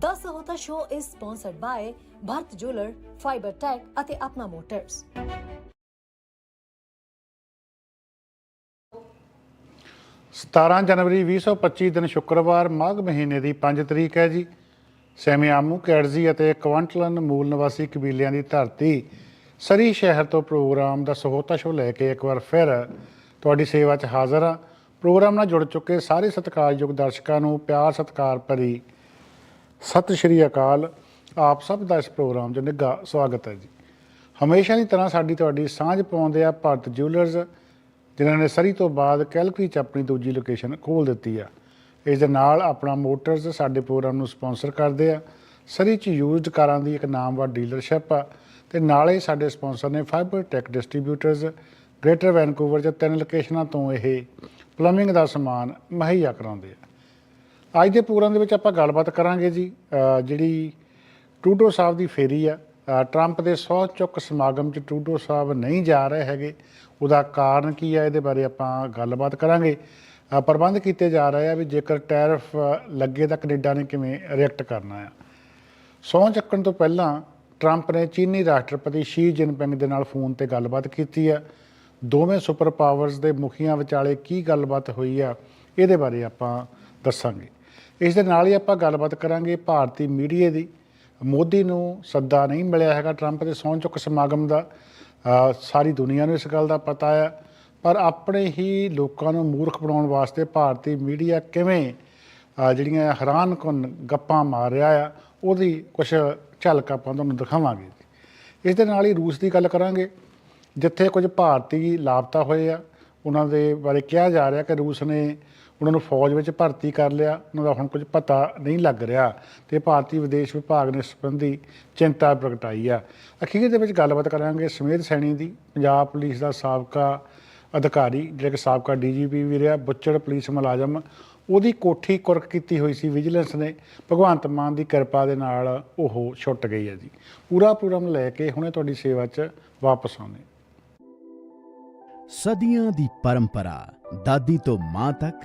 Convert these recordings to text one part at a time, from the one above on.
The Sahota Show is sponsored by Bharat Jeweler, Fiber Tech ਅਤੇ Apna motors ਸਤਾਰਾਂ ਜਨਵਰੀ 2025 ਦਿਨ ਸ਼ੁੱਕਰਵਾਰ ਮਾਘ ਮਹੀਨੇ ਦੀ 5 ਤਰੀਕ ਹੈ ਜੀ। ਸੈਮਿਆਮੂ ਕੈਡਜ਼ੀ ਅਤੇ ਕੁਆਂਟਲਨ ਮੂਲ ਨਿਵਾਸੀ ਕਬੀਲਿਆਂ ਦੀ ਧਰਤੀ ਸਰੀ ਸ਼ਹਿਰ ਤੋਂ ਪ੍ਰੋਗਰਾਮ ਦਾ ਸਹੋਤਾ ਸ਼ੋ ਲੈ ਕੇ ਇੱਕ ਵਾਰ ਫਿਰ ਤੁਹਾਡੀ ਸੇਵਾ 'ਚ ਹਾਜ਼ਰ ਹਾਂ। ਪ੍ਰੋਗਰਾਮ ਨਾਲ ਜੁੜ ਚੁੱਕੇ ਸਾਰੇ ਸਤਿਕਾਰਯੋਗ ਦਰਸ਼ਕਾਂ ਨੂੰ ਪਿਆਰ ਸਤਿਕਾਰ ਭਰੀ ਸਤਿ ਸ਼੍ਰੀ ਅਕਾਲ। ਆਪ ਸਭ ਦਾ ਇਸ ਪ੍ਰੋਗਰਾਮ 'ਚ ਨਿੱਘਾ ਸਵਾਗਤ ਹੈ ਜੀ। ਹਮੇਸ਼ਾ ਦੀ ਤਰ੍ਹਾਂ ਸਾਡੀ ਤੁਹਾਡੀ ਸਾਂਝ ਪਾਉਂਦੇ ਆ ਭਾਰਤ ਜਿਊਲਰਸ ਜਿਨ੍ਹਾਂ ਨੇ ਸਰੀ ਤੋਂ ਬਾਅਦ ਕੈਲਕਰੀ 'ਚ ਆਪਣੀ ਦੂਜੀ ਲੋਕੇਸ਼ਨ ਖੋਲ ਦਿੱਤੀ ਆ। ਇਸ ਦੇ ਨਾਲ ਆਪਣਾ ਮੋਟਰਸ ਸਾਡੇ ਪ੍ਰੋਗਰਾਮ ਨੂੰ ਸਪਾਂਸਰ ਕਰਦੇ ਆ। ਸਰੀ 'ਚ ਯੂਜ਼ਡ ਕਾਰਾਂ ਦੀ ਇੱਕ ਨਾਮਵਰ ਡੀਲਰਸ਼ਿਪ ਆ ਤੇ ਨਾਲੇ ਸਾਡੇ ਸਪਾਂਸਰ ਨੇ fibre tech distributors greater Vancouver 'ਚ ਤਿੰਨ ਲੋਕੇਸ਼ਨਾਂ ਤੋਂ ਇਹ ਪਲੰਬਿੰਗ ਦਾ ਸਮਾਨ ਮੁਹੱਈਆ ਕਰਾਉਂਦੇ ਆ। ਅੱਜ ਦੇ ਪ੍ਰੋਗਰਾਮ ਦੇ ਵਿੱਚ ਆਪਾਂ ਗੱਲਬਾਤ ਕਰਾਂਗੇ ਜੀ ਜਿਹੜੀ ਟਰੂਡੋ ਸਾਹਿਬ ਦੀ ਫੇਰੀ ਆ। ਟਰੰਪ ਦੇ ਸਹੁੰ ਚੁੱਕ ਸਮਾਗਮ 'ਚ ਟਰੂਡੋ ਸਾਹਿਬ ਨਹੀਂ ਜਾ ਰਹੇ ਹੈਗੇ। ਉਹਦਾ ਕਾਰਨ ਕੀ ਆ, ਇਹਦੇ ਬਾਰੇ ਆਪਾਂ ਗੱਲਬਾਤ ਕਰਾਂਗੇ। ਪ੍ਰਬੰਧ ਕੀਤੇ ਜਾ ਰਹੇ ਆ ਵੀ ਜੇਕਰ ਟੈਰਿਫ ਲੱਗੇ ਤਾਂ ਕੈਨੇਡਾ ਨੇ ਕਿਵੇਂ ਰਿਐਕਟ ਕਰਨਾ ਆ। ਸਹੁੰ ਚੱਕਣ ਤੋਂ ਪਹਿਲਾਂ ਟਰੰਪ ਨੇ ਚੀਨੀ ਰਾਸ਼ਟਰਪਤੀ ਸ਼ੀ ਜਿਨਪਿੰਗ ਦੇ ਨਾਲ ਫੋਨ ਤੇ ਗੱਲਬਾਤ ਕੀਤੀ ਆ। ਦੋਵੇਂ ਸੁਪਰ ਪਾਵਰਸ ਦੇ ਮੁਖੀਆਂ ਵਿਚਾਲੇ ਕੀ ਗੱਲਬਾਤ ਹੋਈ ਆ, ਇਹਦੇ ਬਾਰੇ ਆਪਾਂ ਦੱਸਾਂਗੇ। ਇਸ ਦੇ ਨਾਲ ਹੀ ਆਪਾਂ ਗੱਲਬਾਤ ਕਰਾਂਗੇ ਭਾਰਤੀ ਮੀਡੀਆ ਦੀ। ਮੋਦੀ ਨੂੰ ਸੱਦਾ ਨਹੀਂ ਮਿਲਿਆ ਹੈਗਾ ਟਰੰਪ ਦੇ ਸਹੁੰ ਚੁੱਕ ਸਮਾਗਮ ਦਾ। ਸਾਰੀ ਦੁਨੀਆ ਨੂੰ ਇਸ ਗੱਲ ਦਾ ਪਤਾ ਆ ਪਰ ਆਪਣੇ ਹੀ ਲੋਕਾਂ ਨੂੰ ਮੂਰਖ ਬਣਾਉਣ ਵਾਸਤੇ ਭਾਰਤੀ ਮੀਡੀਆ ਕਿਵੇਂ ਅ, ਜਿਹੜੀਆਂ ਹੈਰਾਨਕੁਨ ਗੱਪਾਂ ਮਾਰ ਰਿਹਾ ਆ ਉਹਦੀ ਕੁਝ ਝਲਕ ਆਪਾਂ ਤੁਹਾਨੂੰ ਦਿਖਾਵਾਂਗੇ। ਇਸ ਦੇ ਨਾਲ ਹੀ ਰੂਸ ਦੀ ਗੱਲ ਕਰਾਂਗੇ। ਜਿੱਥੇ ਕੁਝ ਭਾਰਤੀ ਲਾਪਤਾ ਹੋਏ ਆ ਉਹਨਾਂ ਦੇ ਬਾਰੇ ਕਿਹਾ ਜਾ ਰਿਹਾ ਕਿ ਰੂਸ ਨੇ ਉਹਨਾਂ ਨੂੰ ਫੌਜ ਵਿੱਚ ਭਰਤੀ ਕਰ ਲਿਆ, ਉਹਨਾਂ ਦਾ ਹੁਣ ਕੁਝ ਪਤਾ ਨਹੀਂ ਲੱਗ ਰਿਹਾ ਤੇ ਭਾਰਤੀ ਵਿਦੇਸ਼ ਵਿਭਾਗ ਨੇ ਇਸ ਸੰਬੰਧੀ ਚਿੰਤਾ ਪ੍ਰਗਟਾਈ ਆ। ਅਖੀਰ ਦੇ ਵਿੱਚ ਗੱਲਬਾਤ ਕਰਾਂਗੇ ਸਮੇਧ ਸੈਣੀ ਦੀ, ਪੰਜਾਬ ਪੁਲਿਸ ਦਾ ਸਾਬਕਾ ਅਧਿਕਾਰੀ, ਜਿਹੜਾ ਕਿ ਸਾਬਕਾ ਡੀਜੀਪੀ ਵੀ ਰਿਹਾ, ਬੁੱਚੜ ਪੁਲਿਸ ਮੁਲਾਜ਼ਮ, ਉਹਦੀ ਕੋਠੀ ਕੁਰਕ ਕੀਤੀ ਹੋਈ ਸੀ, ਵਿਜੀਲੈਂਸ ਨੇ। ਭਗਵੰਤ ਮਾਨ ਦੀ ਕਿਰਪਾ ਦੇ ਨਾਲ ਉਹ ਛੁੱਟ ਗਈ ਹੈ ਜੀ। ਪੂਰਾ ਪ੍ਰੋਗਰਾਮ ਲੈ ਕੇ ਹੁਣੇ ਤੁਹਾਡੀ ਸੇਵਾ 'ਚ ਵਾਪਸ ਆਉਂਦੇ ਸਦੀਆਂ ਦੀ ਪਰੰਪਰਾ, ਦਾਦੀ ਤੋਂ ਮਾਂ ਤੱਕ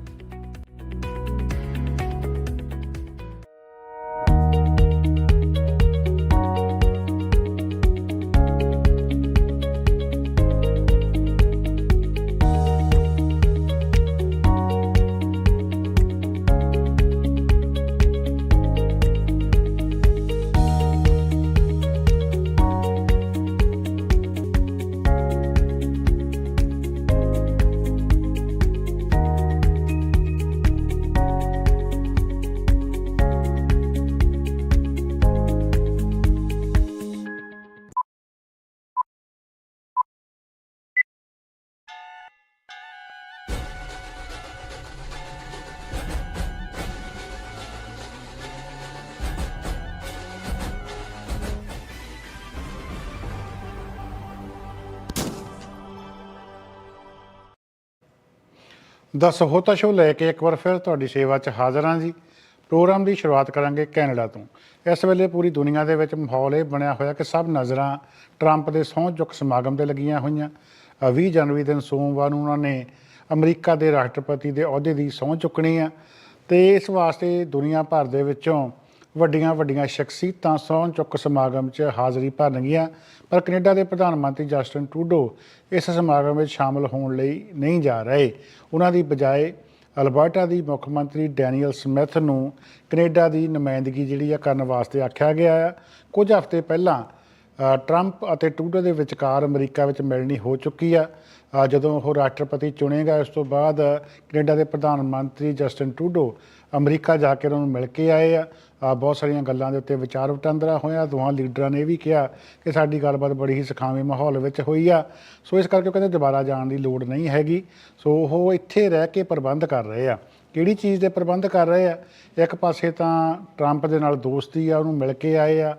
ਦਾ ਸਹੋਤਾ ਸ਼ੋ ਲੈ ਕੇ ਇੱਕ ਵਾਰ ਫਿਰ ਤੁਹਾਡੀ ਸੇਵਾ 'ਚ ਹਾਜ਼ਰ ਹਾਂ ਜੀ। ਪ੍ਰੋਗਰਾਮ ਦੀ ਸ਼ੁਰੂਆਤ ਕਰਾਂਗੇ ਕੈਨੇਡਾ ਤੋਂ। ਇਸ ਵੇਲੇ ਪੂਰੀ ਦੁਨੀਆ ਦੇ ਵਿੱਚ ਮਾਹੌਲ ਇਹ ਬਣਿਆ ਹੋਇਆ ਕਿ ਸਭ ਨਜ਼ਰਾਂ ਟਰੰਪ ਦੇ ਸਹੁੰ ਚੁੱਕ ਸਮਾਗਮ ਤੇ ਲੱਗੀਆਂ ਹੋਈਆਂ। ਅ, 20 ਜਨਵਰੀ ਦਿਨ ਸੋਮਵਾਰ ਨੂੰ ਉਹਨਾਂ ਨੇ ਅਮਰੀਕਾ ਦੇ ਰਾਸ਼ਟਰਪਤੀ ਦੇ ਅਹੁਦੇ ਦੀ ਸਹੁੰ ਚੁੱਕਣੀ ਆ। ਤੇ ਇਸ ਵਾਸਤੇ ਦੁਨੀਆ ਭਰ ਦੇ ਵਿੱਚੋਂ ਵੱਡੀਆਂ ਵੱਡੀਆਂ ਸ਼ਖਸੀਅਤਾਂ ਸਹੁੰ ਚੁੱਕ ਸਮਾਗਮ 'ਚ ਹਾਜ਼ਰੀ ਭਰਨਗੀਆਂ। ਪਰ ਕੈਨੇਡਾ ਦੇ ਪ੍ਰਧਾਨ ਮੰਤਰੀ ਜਸਟਨ ਟਰੂਡੋ ਇਸ ਸਮਾਗਮ ਵਿੱਚ ਸ਼ਾਮਲ ਹੋਣ ਲਈ ਨਹੀਂ ਜਾ ਰਹੇ। ਉਹਨਾਂ ਦੀ ਬਜਾਏ ਅਲਬਰਟਾ ਦੀ ਮੁੱਖ ਮੰਤਰੀ ਡੈਨੀਅਲ ਸਮਿਥ ਨੂੰ ਕੈਨੇਡਾ ਦੀ ਨੁਮਾਇੰਦਗੀ ਜਿਹੜੀ ਆ ਕਰਨ ਵਾਸਤੇ ਆਖਿਆ ਗਿਆ ਆ। ਕੁਝ ਹਫ਼ਤੇ ਪਹਿਲਾਂ ਟਰੰਪ ਅਤੇ ਟਰੂਡੋ ਦੇ ਵਿਚਕਾਰ ਅਮਰੀਕਾ ਵਿੱਚ ਮਿਲਣੀ ਹੋ ਚੁੱਕੀ ਆ। ਜਦੋਂ ਉਹ ਰਾਸ਼ਟਰਪਤੀ ਚੁਣੇਗਾ, ਉਸ ਤੋਂ ਬਾਅਦ ਕੈਨੇਡਾ ਦੇ ਪ੍ਰਧਾਨ ਮੰਤਰੀ ਜਸਟਿਨ ਟਰੂਡੋ ਅਮਰੀਕਾ ਜਾ ਕੇ ਉਹਨਾਂ ਨੂੰ ਮਿਲ ਕੇ ਆਏ ਆ। ਬਹੁਤ ਸਾਰੀਆਂ ਗੱਲਾਂ ਦੇ ਉੱਤੇ ਵਿਚਾਰ ਵਟਾਂਦਰਾ ਹੋਇਆ। ਦੋਹਾਂ ਲੀਡਰਾਂ ਨੇ ਇਹ ਵੀ ਕਿਹਾ ਕਿ ਸਾਡੀ ਗੱਲਬਾਤ ਬੜੀ ਹੀ ਸੁਖਾਵੇਂ ਮਾਹੌਲ ਵਿੱਚ ਹੋਈ ਆ। ਸੋ ਇਸ ਕਰਕੇ ਉਹ ਕਹਿੰਦੇ ਦੁਬਾਰਾ ਜਾਣ ਦੀ ਲੋੜ ਨਹੀਂ ਹੈਗੀ। ਸੋ ਉਹ ਇੱਥੇ ਰਹਿ ਕੇ ਪ੍ਰਬੰਧ ਕਰ ਰਹੇ ਆ। ਕਿਹੜੀ ਚੀਜ਼ ਦੇ ਪ੍ਰਬੰਧ ਕਰ ਰਹੇ ਆ? ਇੱਕ ਪਾਸੇ ਤਾਂ ਟਰੰਪ ਦੇ ਨਾਲ ਦੋਸਤੀ ਆ, ਉਹਨੂੰ ਮਿਲ ਕੇ ਆਏ ਆ।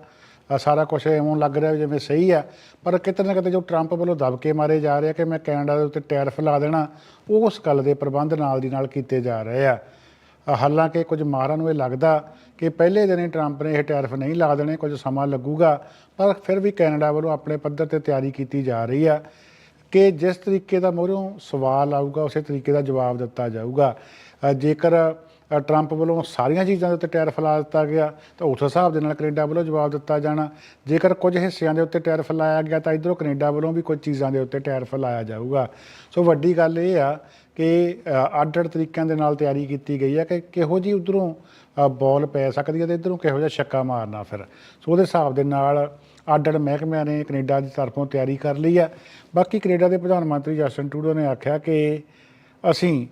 ਸਾਰਾ ਕੁਝ ਐਵੇਂ ਲੱਗ ਰਿਹਾ ਵੀ ਜਿਵੇਂ ਸਹੀ ਆ। ਪਰ ਕਿਤੇ ਨਾ ਕਿਤੇ ਜੋ ਟਰੰਪ ਵੱਲੋਂ ਦਬਕੇ ਮਾਰੇ ਜਾ ਰਹੇ ਆ ਕਿ ਮੈਂ ਕੈਨੇਡਾ ਦੇ ਉੱਤੇ ਟੈਰਿਫ ਲਾ ਦੇਣਾ ਉਹ ਉਸ ਗੱਲ ਦੇ ਪ੍ਰਬੰਧ ਨਾਲ ਦੀ ਨਾਲ ਕੀਤੇ ਜਾ ਰਹੇ ਆ। ਹਾਲਾਂਕਿ ਕੁਝ ਮਾਹਰਾਂ ਨੂੰ ਇਹ ਲੱਗਦਾ ਕਿ ਪਹਿਲੇ ਦਿਨ ਹੀ ਟਰੰਪ ਨੇ ਇਹ ਟੈਰਿਫ ਨਹੀਂ ਲਾ ਦੇਣੇ, ਕੁਝ ਸਮਾਂ ਲੱਗੂਗਾ, ਪਰ ਫਿਰ ਵੀ ਕੈਨੇਡਾ ਵੱਲੋਂ ਆਪਣੇ ਪੱਧਰ ਤੇ ਤਿਆਰੀ ਕੀਤੀ ਜਾ ਰਹੀ ਆ ਕਿ ਜਿਸ ਤਰੀਕੇ ਦਾ ਮੋਹਰੋਂ ਸਵਾਲ ਆਊਗਾ, ਉਸੇ ਤਰੀਕੇ ਦਾ ਜਵਾਬ ਦਿੱਤਾ ਜਾਊਗਾ। ਜੇਕਰ ਟਰੰਪ ਵੱਲੋਂ ਸਾਰੀਆਂ ਚੀਜ਼ਾਂ ਦੇ ਉੱਤੇ ਟੈਰਿਫ ਲਾ ਦਿੱਤਾ ਗਿਆ, ਤਾਂ ਉਸ ਹਿਸਾਬ ਦੇ ਨਾਲ ਕੈਨੇਡਾ ਵੱਲੋਂ ਜਵਾਬ ਦਿੱਤਾ ਜਾਣਾ। ਜੇਕਰ ਕੁਝ ਹਿੱਸਿਆਂ ਦੇ ਉੱਤੇ ਟੈਰਿਫ ਲਾਇਆ ਗਿਆ, ਤਾਂ ਇਧਰੋਂ ਕੈਨੇਡਾ ਵੱਲੋਂ ਵੀ ਕੁਝ ਚੀਜ਼ਾਂ ਦੇ ਉੱਤੇ ਟੈਰਿਫ ਲਾਇਆ ਜਾਊਗਾ। ਸੋ ਵੱਡੀ ਗੱਲ ਇਹ ਆ ਕਿ ਅੱਡ-ਅੱਡ ਤਰੀਕਿਆਂ ਦੇ ਨਾਲ ਤਿਆਰੀ ਕੀਤੀ ਗਈ ਹੈ ਕਿ ਕਿਹੋ ਜੀ ਉਧਰੋਂ ਬੋਲ ਪੈ ਸਕਦੀ ਹੈ ਤੇ ਇਧਰੋਂ ਕਿਹੋ ਜਿਹਾ ਛੱਕਾ ਮਾਰਨਾ ਫਿਰ। ਸੋ ਉਹਦੇ ਹਿਸਾਬ ਦੇ ਨਾਲ ਅੱਡ-ਅੱਡ ਮਹਿਕਮਿਆਂ ਨੇ ਕੈਨੇਡਾ ਦੀ ਤਰਫੋਂ ਤਿਆਰੀ ਕਰ ਲਈ ਹੈ। ਬਾਕੀ ਕੈਨੇਡਾ ਦੇ ਪ੍ਰਧਾਨ ਮੰਤਰੀ ਜਸਟਨ ਟਰੂਡੋ ਨੇ ਆਖਿਆ ਕਿ ਅਸੀਂ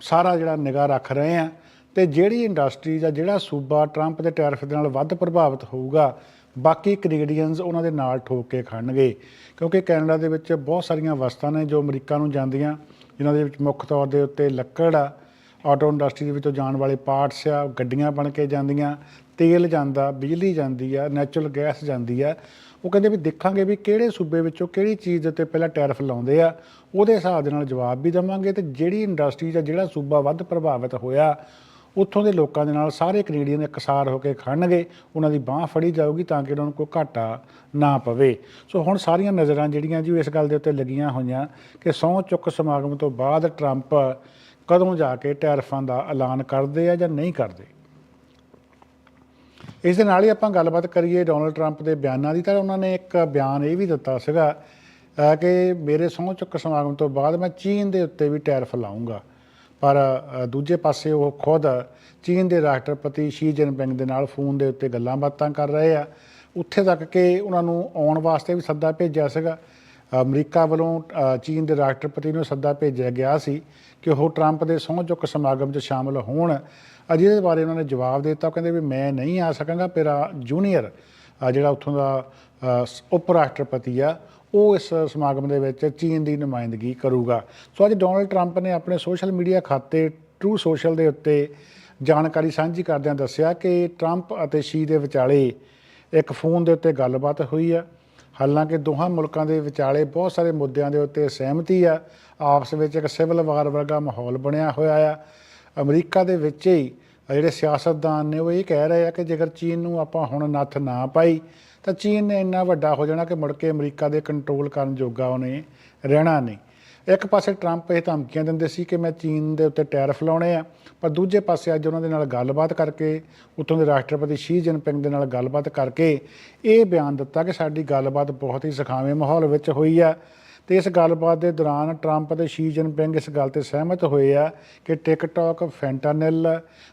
ਸਾਰਾ ਜਿਹੜਾ ਨਿਗਾਹ ਰੱਖ ਰਹੇ ਹਾਂ ਤੇ ਜਿਹੜੀ ਇੰਡਸਟਰੀ ਜਾਂ ਜਿਹੜਾ ਸੂਬਾ ਟਰੰਪ ਦੇ ਟੈਰਿਫ ਦੇ ਨਾਲ ਵੱਧ ਪ੍ਰਭਾਵਿਤ ਹੋਊਗਾ, ਬਾਕੀ ਕੈਨੇਡੀਅਨਸ ਉਹਨਾਂ ਦੇ ਨਾਲ ਠੋਕ ਕੇ ਖੜਨਗੇ। ਕਿਉਂਕਿ ਕੈਨੇਡਾ ਦੇ ਵਿੱਚ ਬਹੁਤ ਸਾਰੀਆਂ ਵਸਤਾਂ ਨੇ ਜੋ ਅਮਰੀਕਾ ਨੂੰ ਜਾਂਦੀਆਂ। ਜਿਨ੍ਹਾਂ ਦੇ ਵਿੱਚ ਮੁੱਖ ਤੌਰ ਦੇ ਉੱਤੇ ਲੱਕੜ ਆ, ਆਟੋ ਇੰਡਸਟਰੀ ਦੇ ਵਿੱਚੋਂ ਜਾਣ ਵਾਲੇ ਪਾਰਟਸ ਆ ਗੱਡੀਆਂ ਬਣ ਕੇ ਜਾਂਦੀਆਂ, ਤੇਲ ਜਾਂਦਾ, ਬਿਜਲੀ ਜਾਂਦੀ ਆ ਨੈਚੁਰਲ ਗੈਸ ਜਾਂਦੀ ਆ। ਉਹ ਕਹਿੰਦੇ ਵੀ ਦੇਖਾਂਗੇ ਵੀ ਕਿਹੜੇ ਸੂਬੇ ਵਿੱਚੋਂ ਕਿਹੜੀ ਚੀਜ਼ ਦੇ ਉੱਤੇ ਪਹਿਲਾਂ ਟੈਰਿਫ ਲਾਉਂਦੇ ਆ, ਉਹਦੇ ਹਿਸਾਬ ਦੇ ਨਾਲ ਜਵਾਬ ਵੀ ਦੇਵਾਂਗੇ ਤੇ ਜਿਹੜੀ ਇੰਡਸਟਰੀ ਜਾਂ ਜਿਹੜਾ ਸੂਬਾ ਵੱਧ ਪ੍ਰਭਾਵਿਤ ਹੋਇਆ ਉੱਥੋਂ ਦੇ ਲੋਕਾਂ ਦੇ ਨਾਲ ਸਾਰੇ ਕੈਨੇਡੀਅਨ ਇਕਸਾਰ ਹੋ ਕੇ ਖੜਨਗੇ, ਉਹਨਾਂ ਦੀ ਬਾਹ ਫੜੀ ਜਾਊਗੀ ਤਾਂ ਕਿ ਉਹਨਾਂ ਨੂੰ ਕੋਈ ਘਾਟਾ ਨਾ ਪਵੇ। ਸੋ ਹੁਣ ਸਾਰੀਆਂ ਨਜ਼ਰਾਂ ਜਿਹੜੀਆਂ ਜੀ ਇਸ ਗੱਲ ਦੇ ਉੱਤੇ ਲੱਗੀਆਂ ਹੋਈਆਂ ਕਿ ਸਹੁੰ ਚੁੱਕ ਸਮਾਗਮ ਤੋਂ ਬਾਅਦ ਟਰੰਪ ਕਦੋਂ ਜਾ ਕੇ ਟੈਰਫਾਂ ਦਾ ਐਲਾਨ ਕਰਦੇ ਆ ਜਾਂ ਨਹੀਂ ਕਰਦੇ। ਇਸ ਦੇ ਨਾਲ ਹੀ ਆਪਾਂ ਗੱਲਬਾਤ ਕਰੀਏ ਡੋਨਲਡ ਟਰੰਪ ਦੇ ਬਿਆਨਾਂ ਦੀ, ਤਾਂ ਉਹਨਾਂ ਨੇ ਇੱਕ ਬਿਆਨ ਇਹ ਵੀ ਦਿੱਤਾ ਸੀਗਾ ਕਿ ਮੇਰੇ ਸਹੁੰ ਚੁੱਕ ਸਮਾਗਮ ਤੋਂ ਬਾਅਦ ਮੈਂ ਚੀਨ ਦੇ ਉੱਤੇ ਵੀ ਟੈਰਫ ਲਾਉਂਗਾ ਪਰ ਦੂਜੇ ਪਾਸੇ ਉਹ ਖੁਦ ਚੀਨ ਦੇ ਰਾਸ਼ਟਰਪਤੀ ਸ਼ੀ ਜਿਨਪਿੰਗ ਦੇ ਨਾਲ ਫੋਨ ਦੇ ਉੱਤੇ ਗੱਲਾਂ ਬਾਤਾਂ ਕਰ ਰਹੇ ਆ। ਉੱਥੇ ਤੱਕ ਕਿ ਉਹਨਾਂ ਨੂੰ ਆਉਣ ਵਾਸਤੇ ਵੀ ਸੱਦਾ ਭੇਜਿਆ ਸੀਗਾ। ਅਮਰੀਕਾ ਵੱਲੋਂ ਚੀਨ ਦੇ ਰਾਸ਼ਟਰਪਤੀ ਨੂੰ ਸੱਦਾ ਭੇਜਿਆ ਗਿਆ ਸੀ ਕਿ ਉਹ ਟਰੰਪ ਦੇ ਸਹੁੰ ਚੁੱਕ ਸਮਾਗਮ 'ਚ ਸ਼ਾਮਲ ਹੋਣ। ਅਜੇ ਦੇ ਬਾਰੇ ਉਹਨਾਂ ਨੇ ਜਵਾਬ ਦਿੱਤਾ। ਉਹ ਕਹਿੰਦੇ ਵੀ ਮੈਂ ਨਹੀਂ ਆ ਸਕਾਂਗਾ, ਮੇਰਾ ਜੂਨੀਅਰ ਜਿਹੜਾ ਉੱਥੋਂ ਦਾ ਉਪ ਰਾਸ਼ਟਰਪਤੀ ਆ ਉਹ ਇਸ ਸਮਾਗਮ ਦੇ ਵਿੱਚ ਚੀਨ ਦੀ ਨੁਮਾਇੰਦਗੀ ਕਰੂਗਾ। ਸੋ ਅੱਜ ਡੋਨਲਡ ਟਰੰਪ ਨੇ ਆਪਣੇ ਸੋਸ਼ਲ ਮੀਡੀਆ ਖਾਤੇ ਟਰੂ ਸੋਸ਼ਲ ਦੇ ਉੱਤੇ ਜਾਣਕਾਰੀ ਸਾਂਝੀ ਕਰਦਿਆਂ ਦੱਸਿਆ ਕਿ ਟਰੰਪ ਅਤੇ ਸ਼ੀ ਦੇ ਵਿਚਾਲੇ ਇੱਕ ਫੋਨ ਦੇ ਉੱਤੇ ਗੱਲਬਾਤ ਹੋਈ ਆ। ਹਾਲਾਂਕਿ ਦੋਹਾਂ ਮੁਲਕਾਂ ਦੇ ਵਿਚਾਲੇ ਬਹੁਤ ਸਾਰੇ ਮੁੱਦਿਆਂ ਦੇ ਉੱਤੇ ਸਹਿਮਤੀ ਆ। ਆਪਸ ਵਿੱਚ ਇੱਕ ਸਿਵਲ ਵਾਰ ਵਰਗਾ ਮਾਹੌਲ ਬਣਿਆ ਹੋਇਆ ਆ। ਅਮਰੀਕਾ ਦੇ ਵਿੱਚ ਹੀ ਜਿਹੜੇ ਸਿਆਸਤਦਾਨ ਨੇ ਉਹ ਇਹ ਕਹਿ ਰਹੇ ਆ ਕਿ ਜੇਕਰ ਚੀਨ ਨੂੰ ਆਪਾਂ ਹੁਣ ਨੱਥ ਨਾ ਪਾਈ ਤਾਂ ਚੀਨ ਨੇ ਇੰਨਾ ਵੱਡਾ ਹੋ ਜਾਣਾ ਕਿ ਮੁੜ ਕੇ ਅਮਰੀਕਾ ਦੇ ਕੰਟਰੋਲ ਕਰਨ ਜੋਗਾ ਉਹਨੇ ਰਹਿਣਾ ਨਹੀਂ। ਇੱਕ ਪਾਸੇ ਟਰੰਪ ਇਹ ਧਮਕੀਆਂ ਦਿੰਦੇ ਸੀ ਕਿ ਮੈਂ ਚੀਨ ਦੇ ਉੱਤੇ ਟੈਰਿਫ ਲਾਉਣੇ ਆ, ਪਰ ਦੂਜੇ ਪਾਸੇ ਅੱਜ ਉਹਨਾਂ ਦੇ ਨਾਲ ਗੱਲਬਾਤ ਕਰਕੇ, ਉੱਥੋਂ ਦੇ ਰਾਸ਼ਟਰਪਤੀ ਸ਼ੀ ਜਿਨਪਿੰਗ ਦੇ ਨਾਲ ਗੱਲਬਾਤ ਕਰਕੇ ਇਹ ਬਿਆਨ ਦਿੱਤਾ ਕਿ ਸਾਡੀ ਗੱਲਬਾਤ ਬਹੁਤ ਹੀ ਸੁਖਾਵੇਂ ਮਾਹੌਲ ਵਿੱਚ ਹੋਈ ਆ। ਤੇ ਇਸ ਗੱਲਬਾਤ ਦੇ ਦੌਰਾਨ ਟਰੰਪ ਅਤੇ ਸ਼ੀ ਜਿਨਪਿੰਗ ਇਸ ਗੱਲ ਤੇ ਸਹਿਮਤ ਹੋਏ ਆ ਕਿ ਟਿਕਟੌਕ ਫੈਂਟਾਨਿਲ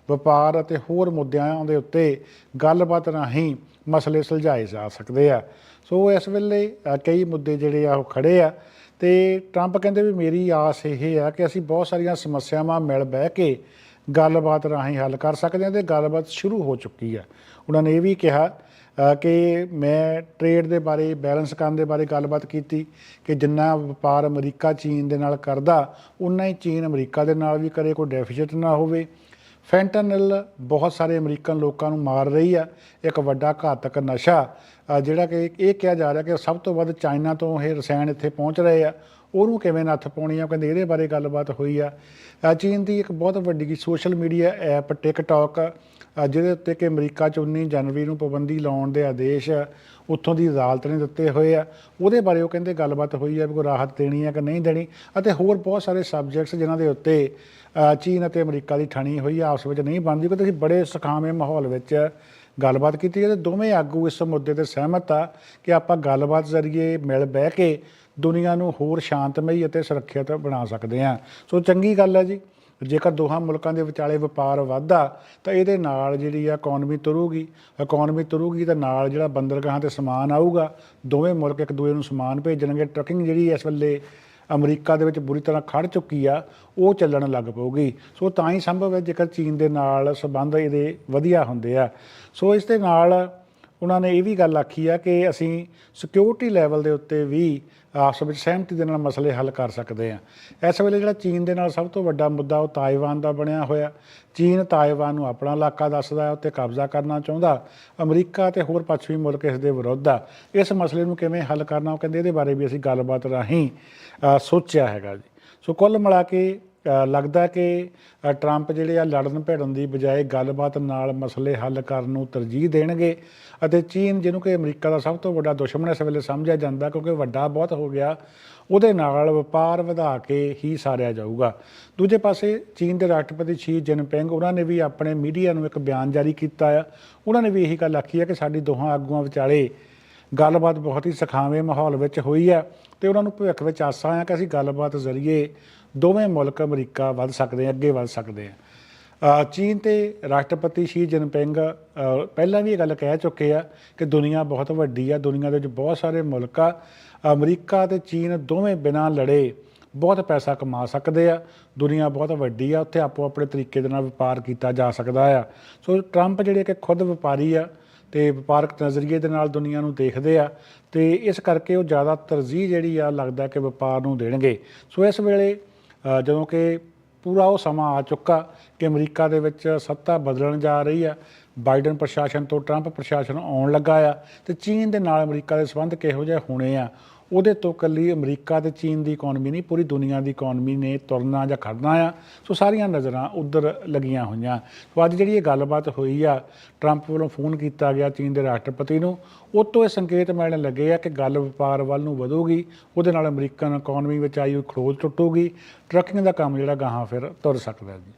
ਵਪਾਰ ਅਤੇ ਹੋਰ ਮੁੱਦਿਆਂ ਦੇ ਉੱਤੇ ਗੱਲਬਾਤ ਰਾਹੀਂ ਮਸਲੇ ਸੁਲਝਾਏ ਜਾ ਸਕਦੇ ਆ। ਸੋ ਇਸ ਵੇਲੇ ਕਈ ਮੁੱਦੇ ਜਿਹੜੇ ਆ ਉਹ ਖੜੇ ਆ ਤੇ ਟਰੰਪ ਕਹਿੰਦੇ ਵੀ ਮੇਰੀ ਆਸ ਇਹ ਆ ਕਿ ਅਸੀਂ ਬਹੁਤ ਸਾਰੀਆਂ ਸਮੱਸਿਆਵਾਂ ਮਿਲ ਬਹਿ ਕੇ ਗੱਲਬਾਤ ਰਾਹੀਂ ਹੱਲ ਕਰ ਸਕਦੇ ਹਾਂ ਤੇ ਗੱਲਬਾਤ ਸ਼ੁਰੂ ਹੋ ਚੁੱਕੀ ਆ। ਉਹਨਾਂ ਨੇ ਇਹ ਵੀ ਕਿਹਾ ਕਿ ਮੈਂ ਟ੍ਰੇਡ ਦੇ ਬਾਰੇ, ਬੈਲੈਂਸ ਕਰਨ ਦੇ ਬਾਰੇ ਗੱਲਬਾਤ ਕੀਤੀ ਕਿ ਜਿੰਨਾ ਵਪਾਰ ਅਮਰੀਕਾ, ਚੀਨ ਦੇ ਨਾਲ ਕਰਦਾ ਉਨਾ ਹੀ ਚੀਨ ਅਮਰੀਕਾ ਦੇ ਨਾਲ ਵੀ ਕਰੇ ਕੋਈ ਡੈਫਿਸਿਟ ਨਾ ਹੋਵੇ। ਫੈਂਟਨਲ ਬਹੁਤ ਸਾਰੇ ਅਮਰੀਕਨ ਲੋਕਾਂ ਨੂੰ ਮਾਰ ਰਹੀ ਆ। ਇੱਕ ਵੱਡਾ ਘਾਤਕ ਨਸ਼ਾ ਜਿਹੜਾ ਕਿ ਇਹ ਕਿਹਾ ਜਾ ਰਿਹਾ ਕਿ ਸਭ ਤੋਂ ਵੱਧ ਚਾਈਨਾ ਤੋਂ ਇਹ ਰਸਾਇਣ ਇੱਥੇ ਪਹੁੰਚ ਰਹੇ ਆ। ਉਹਨੂੰ ਕਿਵੇਂ ਨੱਥ ਪਾਉਣੀ ਆ ਕਹਿੰਦੇ ਇਹਦੇ ਬਾਰੇ ਗੱਲਬਾਤ ਹੋਈ ਆ। ਚੀਨ ਦੀ ਇੱਕ ਬਹੁਤ ਵੱਡੀ ਸੋਸ਼ਲ ਮੀਡੀਆ ਐਪ ਟਿਕਟੌਕ ਜਿਹਦੇ ਉੱਤੇ ਕਿ ਅਮਰੀਕਾ 'ਚ 19 ਜਨਵਰੀ ਨੂੰ ਪਾਬੰਦੀ ਲਾਉਣ ਦੇ ਆਦੇਸ਼ ਉੱਥੋਂ ਦੀ ਅਦਾਲਤ ਨੇ ਦਿੱਤੇ ਹੋਏ ਆ। ਉਹਦੇ ਬਾਰੇ ਉਹ ਕਹਿੰਦੇ ਗੱਲਬਾਤ ਹੋਈ ਆ ਵੀ ਕੋਈ ਰਾਹਤ ਦੇਣੀ ਆ ਕਿ ਨਹੀਂ ਦੇਣੀ। ਅਤੇ ਹੋਰ ਬਹੁਤ ਸਾਰੇ ਸਬਜੈਕਟਸ ਜਿਨ੍ਹਾਂ ਦੇ ਉੱਤੇ ਚੀਨ ਅਤੇ ਅਮਰੀਕਾ ਦੀ ਠਣੀ ਹੋਈ ਆ, ਆਪਸ ਵਿੱਚ ਨਹੀਂ ਬਣਦੀ ਕਿਉਂਕਿ ਅਸੀਂ ਬੜੇ ਸੁਖਾਵੇਂ ਮਾਹੌਲ ਵਿੱਚ ਗੱਲਬਾਤ ਕੀਤੀ ਹੈ ਤੇ ਦੋਵੇਂ ਆਗੂ ਇਸ ਮੁੱਦੇ ਤੇ ਸਹਿਮਤ ਆ ਕਿ ਆਪਾਂ ਗੱਲਬਾਤ ਜ਼ਰੀਏ ਮਿਲ ਬਹਿ ਕੇ ਦੁਨੀਆ ਨੂੰ ਹੋਰ ਸ਼ਾਂਤਮਈ ਅਤੇ ਸੁਰੱਖਿਅਤ ਬਣਾ ਸਕਦੇ ਹਾਂ ਸੋ ਚੰਗੀ ਗੱਲ ਹੈ ਜੀ। ਜੇਕਰ ਦੋਹਾਂ ਮੁਲਕਾਂ ਦੇ ਵਿਚਾਲੇ ਵਪਾਰ ਵਧਦਾ, ਤਾਂ ਇਹਦੇ ਨਾਲ ਜਿਹੜੀ ਆ ਇਕਨੋਮੀ ਤੁਰੂਗੀ। ਇਕਨੋਮੀ ਤੁਰੂਗੀ ਤਾਂ ਨਾਲ ਜਿਹੜਾ ਬੰਦਰਗਾਹਾਂ ਤੇ ਸਮਾਨ ਆਊਗਾ, ਦੋਵੇਂ ਮੁਲਕ ਇੱਕ ਦੂਜੇ ਨੂੰ ਸਮਾਨ ਭੇਜਣਗੇ। ਟਰਕਿੰਗ ਜਿਹੜੀ ਇਸ ਵੇਲੇ ਅਮਰੀਕਾ ਦੇ ਵਿੱਚ ਬੁਰੀ ਤਰ੍ਹਾਂ ਖੜ ਚੁੱਕੀ ਆ, ਉਹ ਚੱਲਣ ਲੱਗ ਪਊਗੀ। ਸੋ ਤਾਂ ਹੀ ਸੰਭਵ ਹੈ ਜੇਕਰ ਚੀਨ ਦੇ ਨਾਲ ਸਬੰਧ ਇਹਦੇ ਵਧੀਆ ਹੁੰਦੇ ਆ। ਸੋ ਇਸ ਦੇ ਨਾਲ ਉਹਨਾਂ ਨੇ ਇਹ ਵੀ ਗੱਲ ਆਖੀ ਆ ਕਿ ਅਸੀਂ ਸਿਕਿਉਰਿਟੀ ਲੈਵਲ ਦੇ ਉੱਤੇ ਵੀ ਆਪਸ ਵਿੱਚ ਸਹਿਮਤੀ ਦੇ ਨਾਲ ਮਸਲੇ ਹੱਲ ਕਰ ਸਕਦੇ ਆ ਇਸ ਵੇਲੇ ਜਿਹੜਾ ਚੀਨ ਦੇ ਨਾਲ ਸਭ ਤੋਂ ਵੱਡਾ ਮੁੱਦਾ ਉਹ ਤਾਇਵਾਨ ਦਾ ਬਣਿਆ ਹੋਇਆ। ਚੀਨ ਤਾਇਵਾਨ ਨੂੰ ਆਪਣਾ ਇਲਾਕਾ ਦੱਸਦਾ ਹੈ ਉੱਤੇ ਕਬਜ਼ਾ ਕਰਨਾ ਚਾਹੁੰਦਾ। ਅਮਰੀਕਾ ਤੇ ਹੋਰ ਪੱਛਮੀ ਮੁਲਕ ਇਸ ਦੇ ਵਿਰੁੱਧ ਆ। ਇਸ ਮਸਲੇ ਨੂੰ ਕਿਵੇਂ ਹੱਲ ਕਰਨਾ, ਉਹ ਕਹਿੰਦੇ ਇਹਦੇ ਬਾਰੇ ਵੀ ਅਸੀਂ ਗੱਲਬਾਤ ਰਾਹੀਂ ਸੋਚਿਆ ਹੈਗਾ ਜੀ। ਸੋ ਕੁੱਲ ਮਿਲਾ ਕੇ ਲੱਗਦਾ ਕਿ ਟਰੰਪ ਜਿਹੜੇ ਆ ਲੜਨ ਭਿੜਨ ਦੀ ਬਜਾਏ ਗੱਲਬਾਤ ਨਾਲ ਮਸਲੇ ਹੱਲ ਕਰਨ ਨੂੰ ਤਰਜੀਹ ਦੇਣਗੇ ਅਤੇ ਚੀਨ, ਜਿਹਨੂੰ ਕਿ ਅਮਰੀਕਾ ਦਾ ਸਭ ਤੋਂ ਵੱਡਾ ਦੁਸ਼ਮਣ ਇਸ ਵੇਲੇ ਸਮਝਿਆ ਜਾਂਦਾ ਕਿਉਂਕਿ ਵੱਡਾ ਬਹੁਤ ਹੋ ਗਿਆ, ਉਹਦੇ ਨਾਲ ਵਪਾਰ ਵਧਾ ਕੇ ਹੀ ਸਾਰਿਆ ਜਾਊਗਾ। ਦੂਜੇ ਪਾਸੇ ਚੀਨ ਦੇ ਰਾਸ਼ਟਰਪਤੀ ਸ਼ੀ ਜਿਨਪਿੰਗ, ਉਹਨਾਂ ਨੇ ਵੀ ਆਪਣੇ ਮੀਡੀਆ ਨੂੰ ਇੱਕ ਬਿਆਨ ਜਾਰੀ ਕੀਤਾ ਆ। ਉਹਨਾਂ ਨੇ ਵੀ ਇਹੀ ਗੱਲ ਆਖੀ ਹੈ ਕਿ ਸਾਡੀ ਦੋਹਾਂ ਆਗੂਆਂ ਵਿਚਾਲੇ ਗੱਲਬਾਤ ਬਹੁਤ ਹੀ ਸਖਾਵੇਂ ਮਾਹੌਲ ਵਿੱਚ ਹੋਈ ਹੈ ਤੇ ਉਹਨਾਂ ਨੂੰ ਭਵਿੱਖ ਵਿੱਚ ਆਸਾਂ ਆ ਕਿ ਅਸੀਂ ਗੱਲਬਾਤ ਜ਼ਰੀਏ ਦੋਵੇਂ ਮੁਲਕ ਅਮਰੀਕਾ ਵੱਧ ਸਕਦੇ ਆ, ਅੱਗੇ ਵੱਧ ਸਕਦੇ ਆ। ਚੀਨ ਤੇ ਰਾਸ਼ਟਰਪਤੀ ਸ਼ੀ ਜਿਨਪਿੰਗ ਪਹਿਲਾਂ ਵੀ ਇਹ ਗੱਲ ਕਹਿ ਚੁੱਕੇ ਆ ਕਿ ਦੁਨੀਆ ਬਹੁਤ ਵੱਡੀ ਆ, ਦੁਨੀਆ ਦੇ ਵਿੱਚ ਬਹੁਤ ਸਾਰੇ ਮੁਲਕ ਆ। ਅਮਰੀਕਾ ਤੇ ਚੀਨ ਦੋਵੇਂ ਬਿਨਾਂ ਲੜੇ ਬਹੁਤ ਪੈਸਾ ਕਮਾ ਸਕਦੇ ਆ, ਦੁਨੀਆ ਬਹੁਤ ਵੱਡੀ ਆ, ਉੱਥੇ ਆਪੋ ਆਪਣੇ ਤਰੀਕੇ ਦੇ ਨਾਲ ਵਪਾਰ ਕੀਤਾ ਜਾ ਸਕਦਾ ਆ। ਸੋ ਟਰੰਪ ਜਿਹੜੇ ਕਿ ਖੁਦ ਵਪਾਰੀ ਆ ਤੇ ਵਪਾਰਕ ਨਜ਼ਰੀਏ ਦੇ ਨਾਲ ਦੁਨੀਆ ਨੂੰ ਦੇਖਦੇ ਆ ਤੇ ਇਸ ਕਰਕੇ ਉਹ ਜ਼ਿਆਦਾ ਤਰਜੀਹ ਜਿਹੜੀ ਆ ਲੱਗਦਾ ਕਿ ਵਪਾਰ ਨੂੰ ਦੇਣਗੇ। ਸੋ ਇਸ ਵੇਲੇ ਜਦੋਂ ਕਿ ਪੂਰਾ ਉਹ ਸਮਾਂ ਆ ਚੁੱਕਾ ਕਿ ਅਮਰੀਕਾ ਦੇ ਵਿੱਚ ਸੱਤਾ ਬਦਲਣ ਜਾ ਰਹੀ ਆ। ਬਾਈਡਨ ਪ੍ਰਸ਼ਾਸਨ ਤੋਂ ਟਰੰਪ ਪ੍ਰਸ਼ਾਸਨ ਆਉਣ ਲੱਗਾ ਆ ਤੇ ਚੀਨ ਦੇ ਨਾਲ ਅਮਰੀਕਾ ਦੇ ਸੰਬੰਧ ਕਿਹੋ ਜਿਹੇ ਹੋਣੇ ਆ ਉਹਦੇ ਤੋਂ ਕੱਲੀ ਅਮਰੀਕਾ ਤੇ ਚੀਨ ਦੀ ਇਕਨੋਮੀ ਨਹੀਂ, ਪੂਰੀ ਦੁਨੀਆ ਦੀ ਇਕਨੋਮੀ ਨੇ ਤੁਰਨਾ ਜਾਂ ਖੜਨਾ ਆ। ਸੋ ਸਾਰੀਆਂ ਨਜ਼ਰਾਂ ਉਧਰ ਲੱਗੀਆਂ ਹੋਈਆਂ। ਸੋ ਅੱਜ ਜਿਹੜੀ ਇਹ ਗੱਲਬਾਤ ਹੋਈ ਆ ਟਰੰਪ ਵੱਲੋਂ ਫੋਨ ਕੀਤਾ ਗਿਆ ਚੀਨ ਦੇ ਰਾਸ਼ਟਰਪਤੀ ਨੂੰ ਉਹ ਤੋਂ ਇਹ ਸੰਕੇਤ ਮਿਲਣ ਲੱਗੇ ਆ ਕਿ ਗੱਲ ਵਪਾਰ ਵੱਲ ਨੂੰ ਵਧੂਗੀ, ਉਹਦੇ ਨਾਲ ਅਮਰੀਕਨ ਇਕਨੋਮੀ ਵਿੱਚ ਆਈ ਹੋਈ ਖਰੋਚ ਟੁੱਟੂਗੀ ਟਰੱਕਿੰਗ ਦਾ ਕੰਮ ਜਿਹੜਾ ਗਾਹਾਂ ਫਿਰ ਤੁਰ ਸਕਦਾ ਜੀ।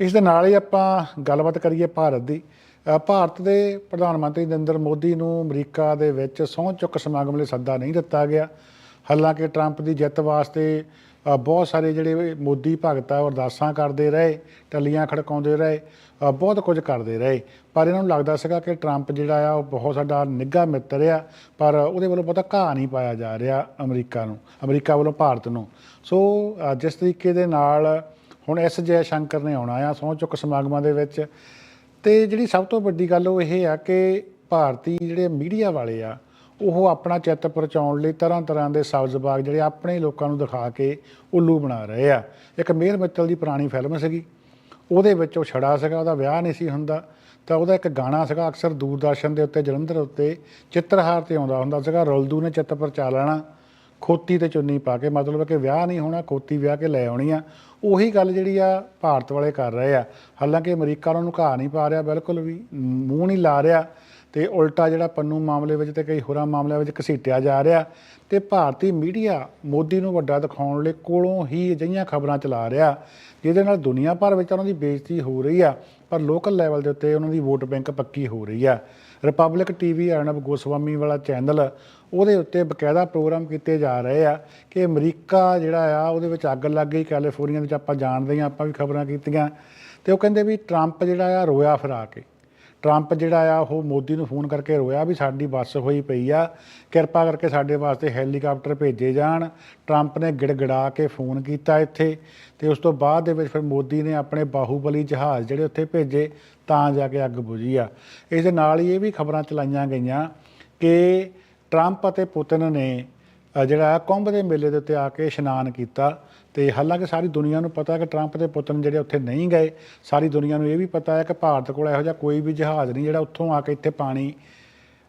ਇਸ ਦੇ ਨਾਲ ਹੀ ਆਪਾਂ ਗੱਲਬਾਤ ਕਰੀਏ ਭਾਰਤ ਦੀ। ਭਾਰਤ ਦੇ ਪ੍ਰਧਾਨ ਮੰਤਰੀ ਨਰਿੰਦਰ ਮੋਦੀ ਨੂੰ ਅਮਰੀਕਾ ਦੇ ਵਿੱਚ ਸਹੁੰ ਚੁੱਕ ਸਮਾਗਮ ਲਈ ਸੱਦਾ ਨਹੀਂ ਦਿੱਤਾ ਗਿਆ। ਹਾਲਾਂਕਿ ਟਰੰਪ ਦੀ ਜਿੱਤ ਵਾਸਤੇ ਬਹੁਤ ਸਾਰੇ ਜਿਹੜੇ ਮੋਦੀ ਭਗਤ ਆ, ਉਹ ਅਰਦਾਸਾਂ ਕਰਦੇ ਰਹੇ, ਟੱਲੀਆਂ ਖੜਕਾਉਂਦੇ ਰਹੇ ਬਹੁਤ ਕੁਝ ਕਰਦੇ ਰਹੇ। ਪਰ ਇਹਨਾਂ ਨੂੰ ਲੱਗਦਾ ਸੀਗਾ ਕਿ ਟਰੰਪ ਜਿਹੜਾ ਆ, ਉਹ ਬਹੁਤ ਸਾਡਾ ਨਿੱਘਾ ਮਿੱਤਰ ਆ, ਪਰ ਉਹਦੇ ਵੱਲੋਂ ਬਹੁਤਾ ਘਾਹ ਨਹੀਂ ਪਾਇਆ ਜਾ ਰਿਹਾ ਅਮਰੀਕਾ ਨੂੰ, ਅਮਰੀਕਾ ਵੱਲੋਂ ਭਾਰਤ ਨੂੰ। ਸੋ ਜਿਸ ਤਰੀਕੇ ਦੇ ਨਾਲ ਹੁਣ ਐਸ ਜੈ ਸ਼ੰਕਰ ਨੇ ਆਉਣਾ ਆ, ਸਹੁੰ ਚੁੱਕ ਸਮਾਗਮਾਂ ਦੇ ਵਿੱਚ ਤੇ ਜਿਹੜੀ ਸਭ ਤੋਂ ਵੱਡੀ ਗੱਲ ਉਹ ਇਹ ਆ ਕਿ ਭਾਰਤੀ ਜਿਹੜੇ ਮੀਡੀਆ ਵਾਲੇ ਆ, ਉਹ ਆਪਣਾ ਚਿੱਤ ਪਰਚਾਉਣ ਲਈ ਤਰ੍ਹਾਂ ਤਰ੍ਹਾਂ ਦੇ ਸਬਜ਼ ਬਾਗ ਜਿਹੜੇ ਆਪਣੇ ਲੋਕਾਂ ਨੂੰ ਦਿਖਾ ਕੇ ਉੱਲੂ ਬਣਾ ਰਹੇ ਆ। ਇੱਕ ਮੇਰ ਮਿੱਤਲ ਦੀ ਪੁਰਾਣੀ ਫਿਲਮ ਸੀਗੀ, ਉਹਦੇ ਵਿੱਚ ਉਹ ਛੜਾ ਸੀਗਾ, ਉਹਦਾ ਵਿਆਹ ਨਹੀਂ ਸੀ ਹੁੰਦਾ, ਤਾਂ ਉਹਦਾ ਇੱਕ ਗਾਣਾ ਸੀਗਾ ਅਕਸਰ ਦੂਰਦਰਸ਼ਨ ਦੇ ਉੱਤੇ, ਜਲੰਧਰ ਉੱਤੇ ਚਿੱਤਰਹਾਰ ਤੇ ਆਉਂਦਾ ਹੁੰਦਾ ਸੀਗਾ, ਰੁਲਦੂ ਨੇ ਚਿੱਤ ਪਰਚਾ ਲੈਣਾ। ਖੋਤੀ ਤੇ ਚੁੰਨੀ ਪਾ ਕੇ, ਮਤਲਬ ਕਿ ਵਿਆਹ ਨਹੀਂ ਹੋਣਾ, ਖੋਤੀ ਵਿਆਹ ਕੇ ਲੈ ਆਉਣੀ ਆ। ਉਹੀ ਗੱਲ ਜਿਹੜੀ ਆ ਭਾਰਤ ਵਾਲੇ ਕਰ ਰਹੇ ਆ। ਹਾਲਾਂਕਿ ਅਮਰੀਕਾ ਉਹਨਾਂ ਨੂੰ ਘਾਹ ਨਹੀਂ ਪਾ ਰਿਹਾ, ਬਿਲਕੁਲ ਵੀ ਮੂੰਹ ਨਹੀਂ ਲਾ ਰਿਹਾ ਤੇ ਉਲਟਾ ਜਿਹੜਾ ਪੰਨੂ ਮਾਮਲੇ ਵਿੱਚ ਤੇ ਕਈ ਹੋਰਾਂ ਮਾਮਲਿਆਂ ਵਿੱਚ ਘਸੀਟਿਆ ਜਾ ਰਿਹਾ ਤੇ ਭਾਰਤੀ ਮੀਡੀਆ ਮੋਦੀ ਨੂੰ ਵੱਡਾ ਦਿਖਾਉਣ ਲਈ ਕੋਲੋਂ ਹੀ ਅਜਿਹੀਆਂ ਖਬਰਾਂ ਚਲਾ ਰਿਹਾ, ਜਿਹਦੇ ਨਾਲ ਦੁਨੀਆ ਭਰ ਵਿੱਚ ਉਹਨਾਂ ਦੀ ਬੇਇੱਜ਼ਤੀ ਹੋ ਰਹੀ ਆ, ਪਰ ਲੋਕਲ ਲੈਵਲ ਦੇ ਉੱਤੇ ਉਹਨਾਂ ਦੀ ਵੋਟ ਬੈਂਕ ਪੱਕੀ ਹੋ ਰਹੀ ਆ। ਰਿਪਬਲਿਕ ਟੀਵੀ ਅਰਨਬ ਗੋਸਵਾਮੀ ਵਾਲਾ ਚੈਨਲ ਉਹਦੇ ਉੱਤੇ ਬਕਾਇਦਾ ਪ੍ਰੋਗਰਾਮ ਕੀਤੇ ਜਾ ਰਹੇ ਆ ਕਿ ਅਮਰੀਕਾ ਜਿਹੜਾ ਆ, ਉਹਦੇ ਵਿੱਚ ਅੱਗ ਲੱਗ ਗਈ ਕੈਲੀਫੋਰਨੀਆ ਵਿੱਚ ਆਪਾਂ ਜਾਣਦੇ ਹਾਂ, ਆਪਾਂ ਵੀ ਖਬਰਾਂ ਕੀਤੀਆਂ ਤੇ ਉਹ ਕਹਿੰਦੇ ਵੀ ਟਰੰਪ ਜਿਹੜਾ ਆ, ਰੋਇਆ ਫਰਾ ਕੇ। ਟਰੰਪ ਜਿਹੜਾ ਆ, ਉਹ ਮੋਦੀ ਨੂੰ ਫੋਨ ਕਰਕੇ ਰੋਇਆ ਵੀ ਸਾਡੀ ਬੱਸ ਹੋਈ ਪਈ ਆ। ਕਿਰਪਾ ਕਰਕੇ ਸਾਡੇ ਵਾਸਤੇ ਹੈਲੀਕਾਪਟਰ ਭੇਜੇ ਜਾਣ। ਟਰੰਪ ਨੇ ਗਿੜਗੜਾ ਕੇ ਫੋਨ ਕੀਤਾ ਇੱਥੇ ਤੇ ਉਸ ਤੋਂ ਬਾਅਦ ਦੇ ਵਿੱਚ ਫਿਰ ਮੋਦੀ ਨੇ ਆਪਣੇ ਬਾਹੂਬਲੀ ਜਹਾਜ਼ ਜਿਹੜੇ ਉੱਥੇ ਭੇਜੇ, ਤਾਂ ਜਾ ਕੇ ਅੱਗ ਬੁਝੀ ਆ। ਇਸ ਦੇ ਨਾਲ ਹੀ ਇਹ ਵੀ ਖਬਰਾਂ ਚਲਾਈਆਂ ਗਈਆਂ ਕਿ ਟਰੰਪ ਅਤੇ ਪੁਤਿਨ ਨੇ ਜਿਹੜਾ ਕੁੰਭ ਦੇ ਮੇਲੇ ਦੇ ਉੱਤੇ ਆ ਕੇ ਇਸ਼ਨਾਨ ਕੀਤਾ ਤੇ ਹਾਲਾਂਕਿ ਸਾਰੀ ਦੁਨੀਆ ਨੂੰ ਪਤਾ ਹੈ ਕਿ ਟਰੰਪ ਤੇ ਪੁਤਿਨ ਜਿਹੜੇ ਉੱਥੇ ਨਹੀਂ ਗਏ, ਸਾਰੀ ਦੁਨੀਆ ਨੂੰ ਇਹ ਵੀ ਪਤਾ ਹੈ ਕਿ ਭਾਰਤ ਕੋਲ ਇਹੋ ਜਿਹਾ ਕੋਈ ਵੀ ਜਹਾਜ਼ ਨਹੀਂ ਜਿਹੜਾ ਉੱਥੋਂ ਆ ਕੇ ਇੱਥੇ ਪਾਣੀ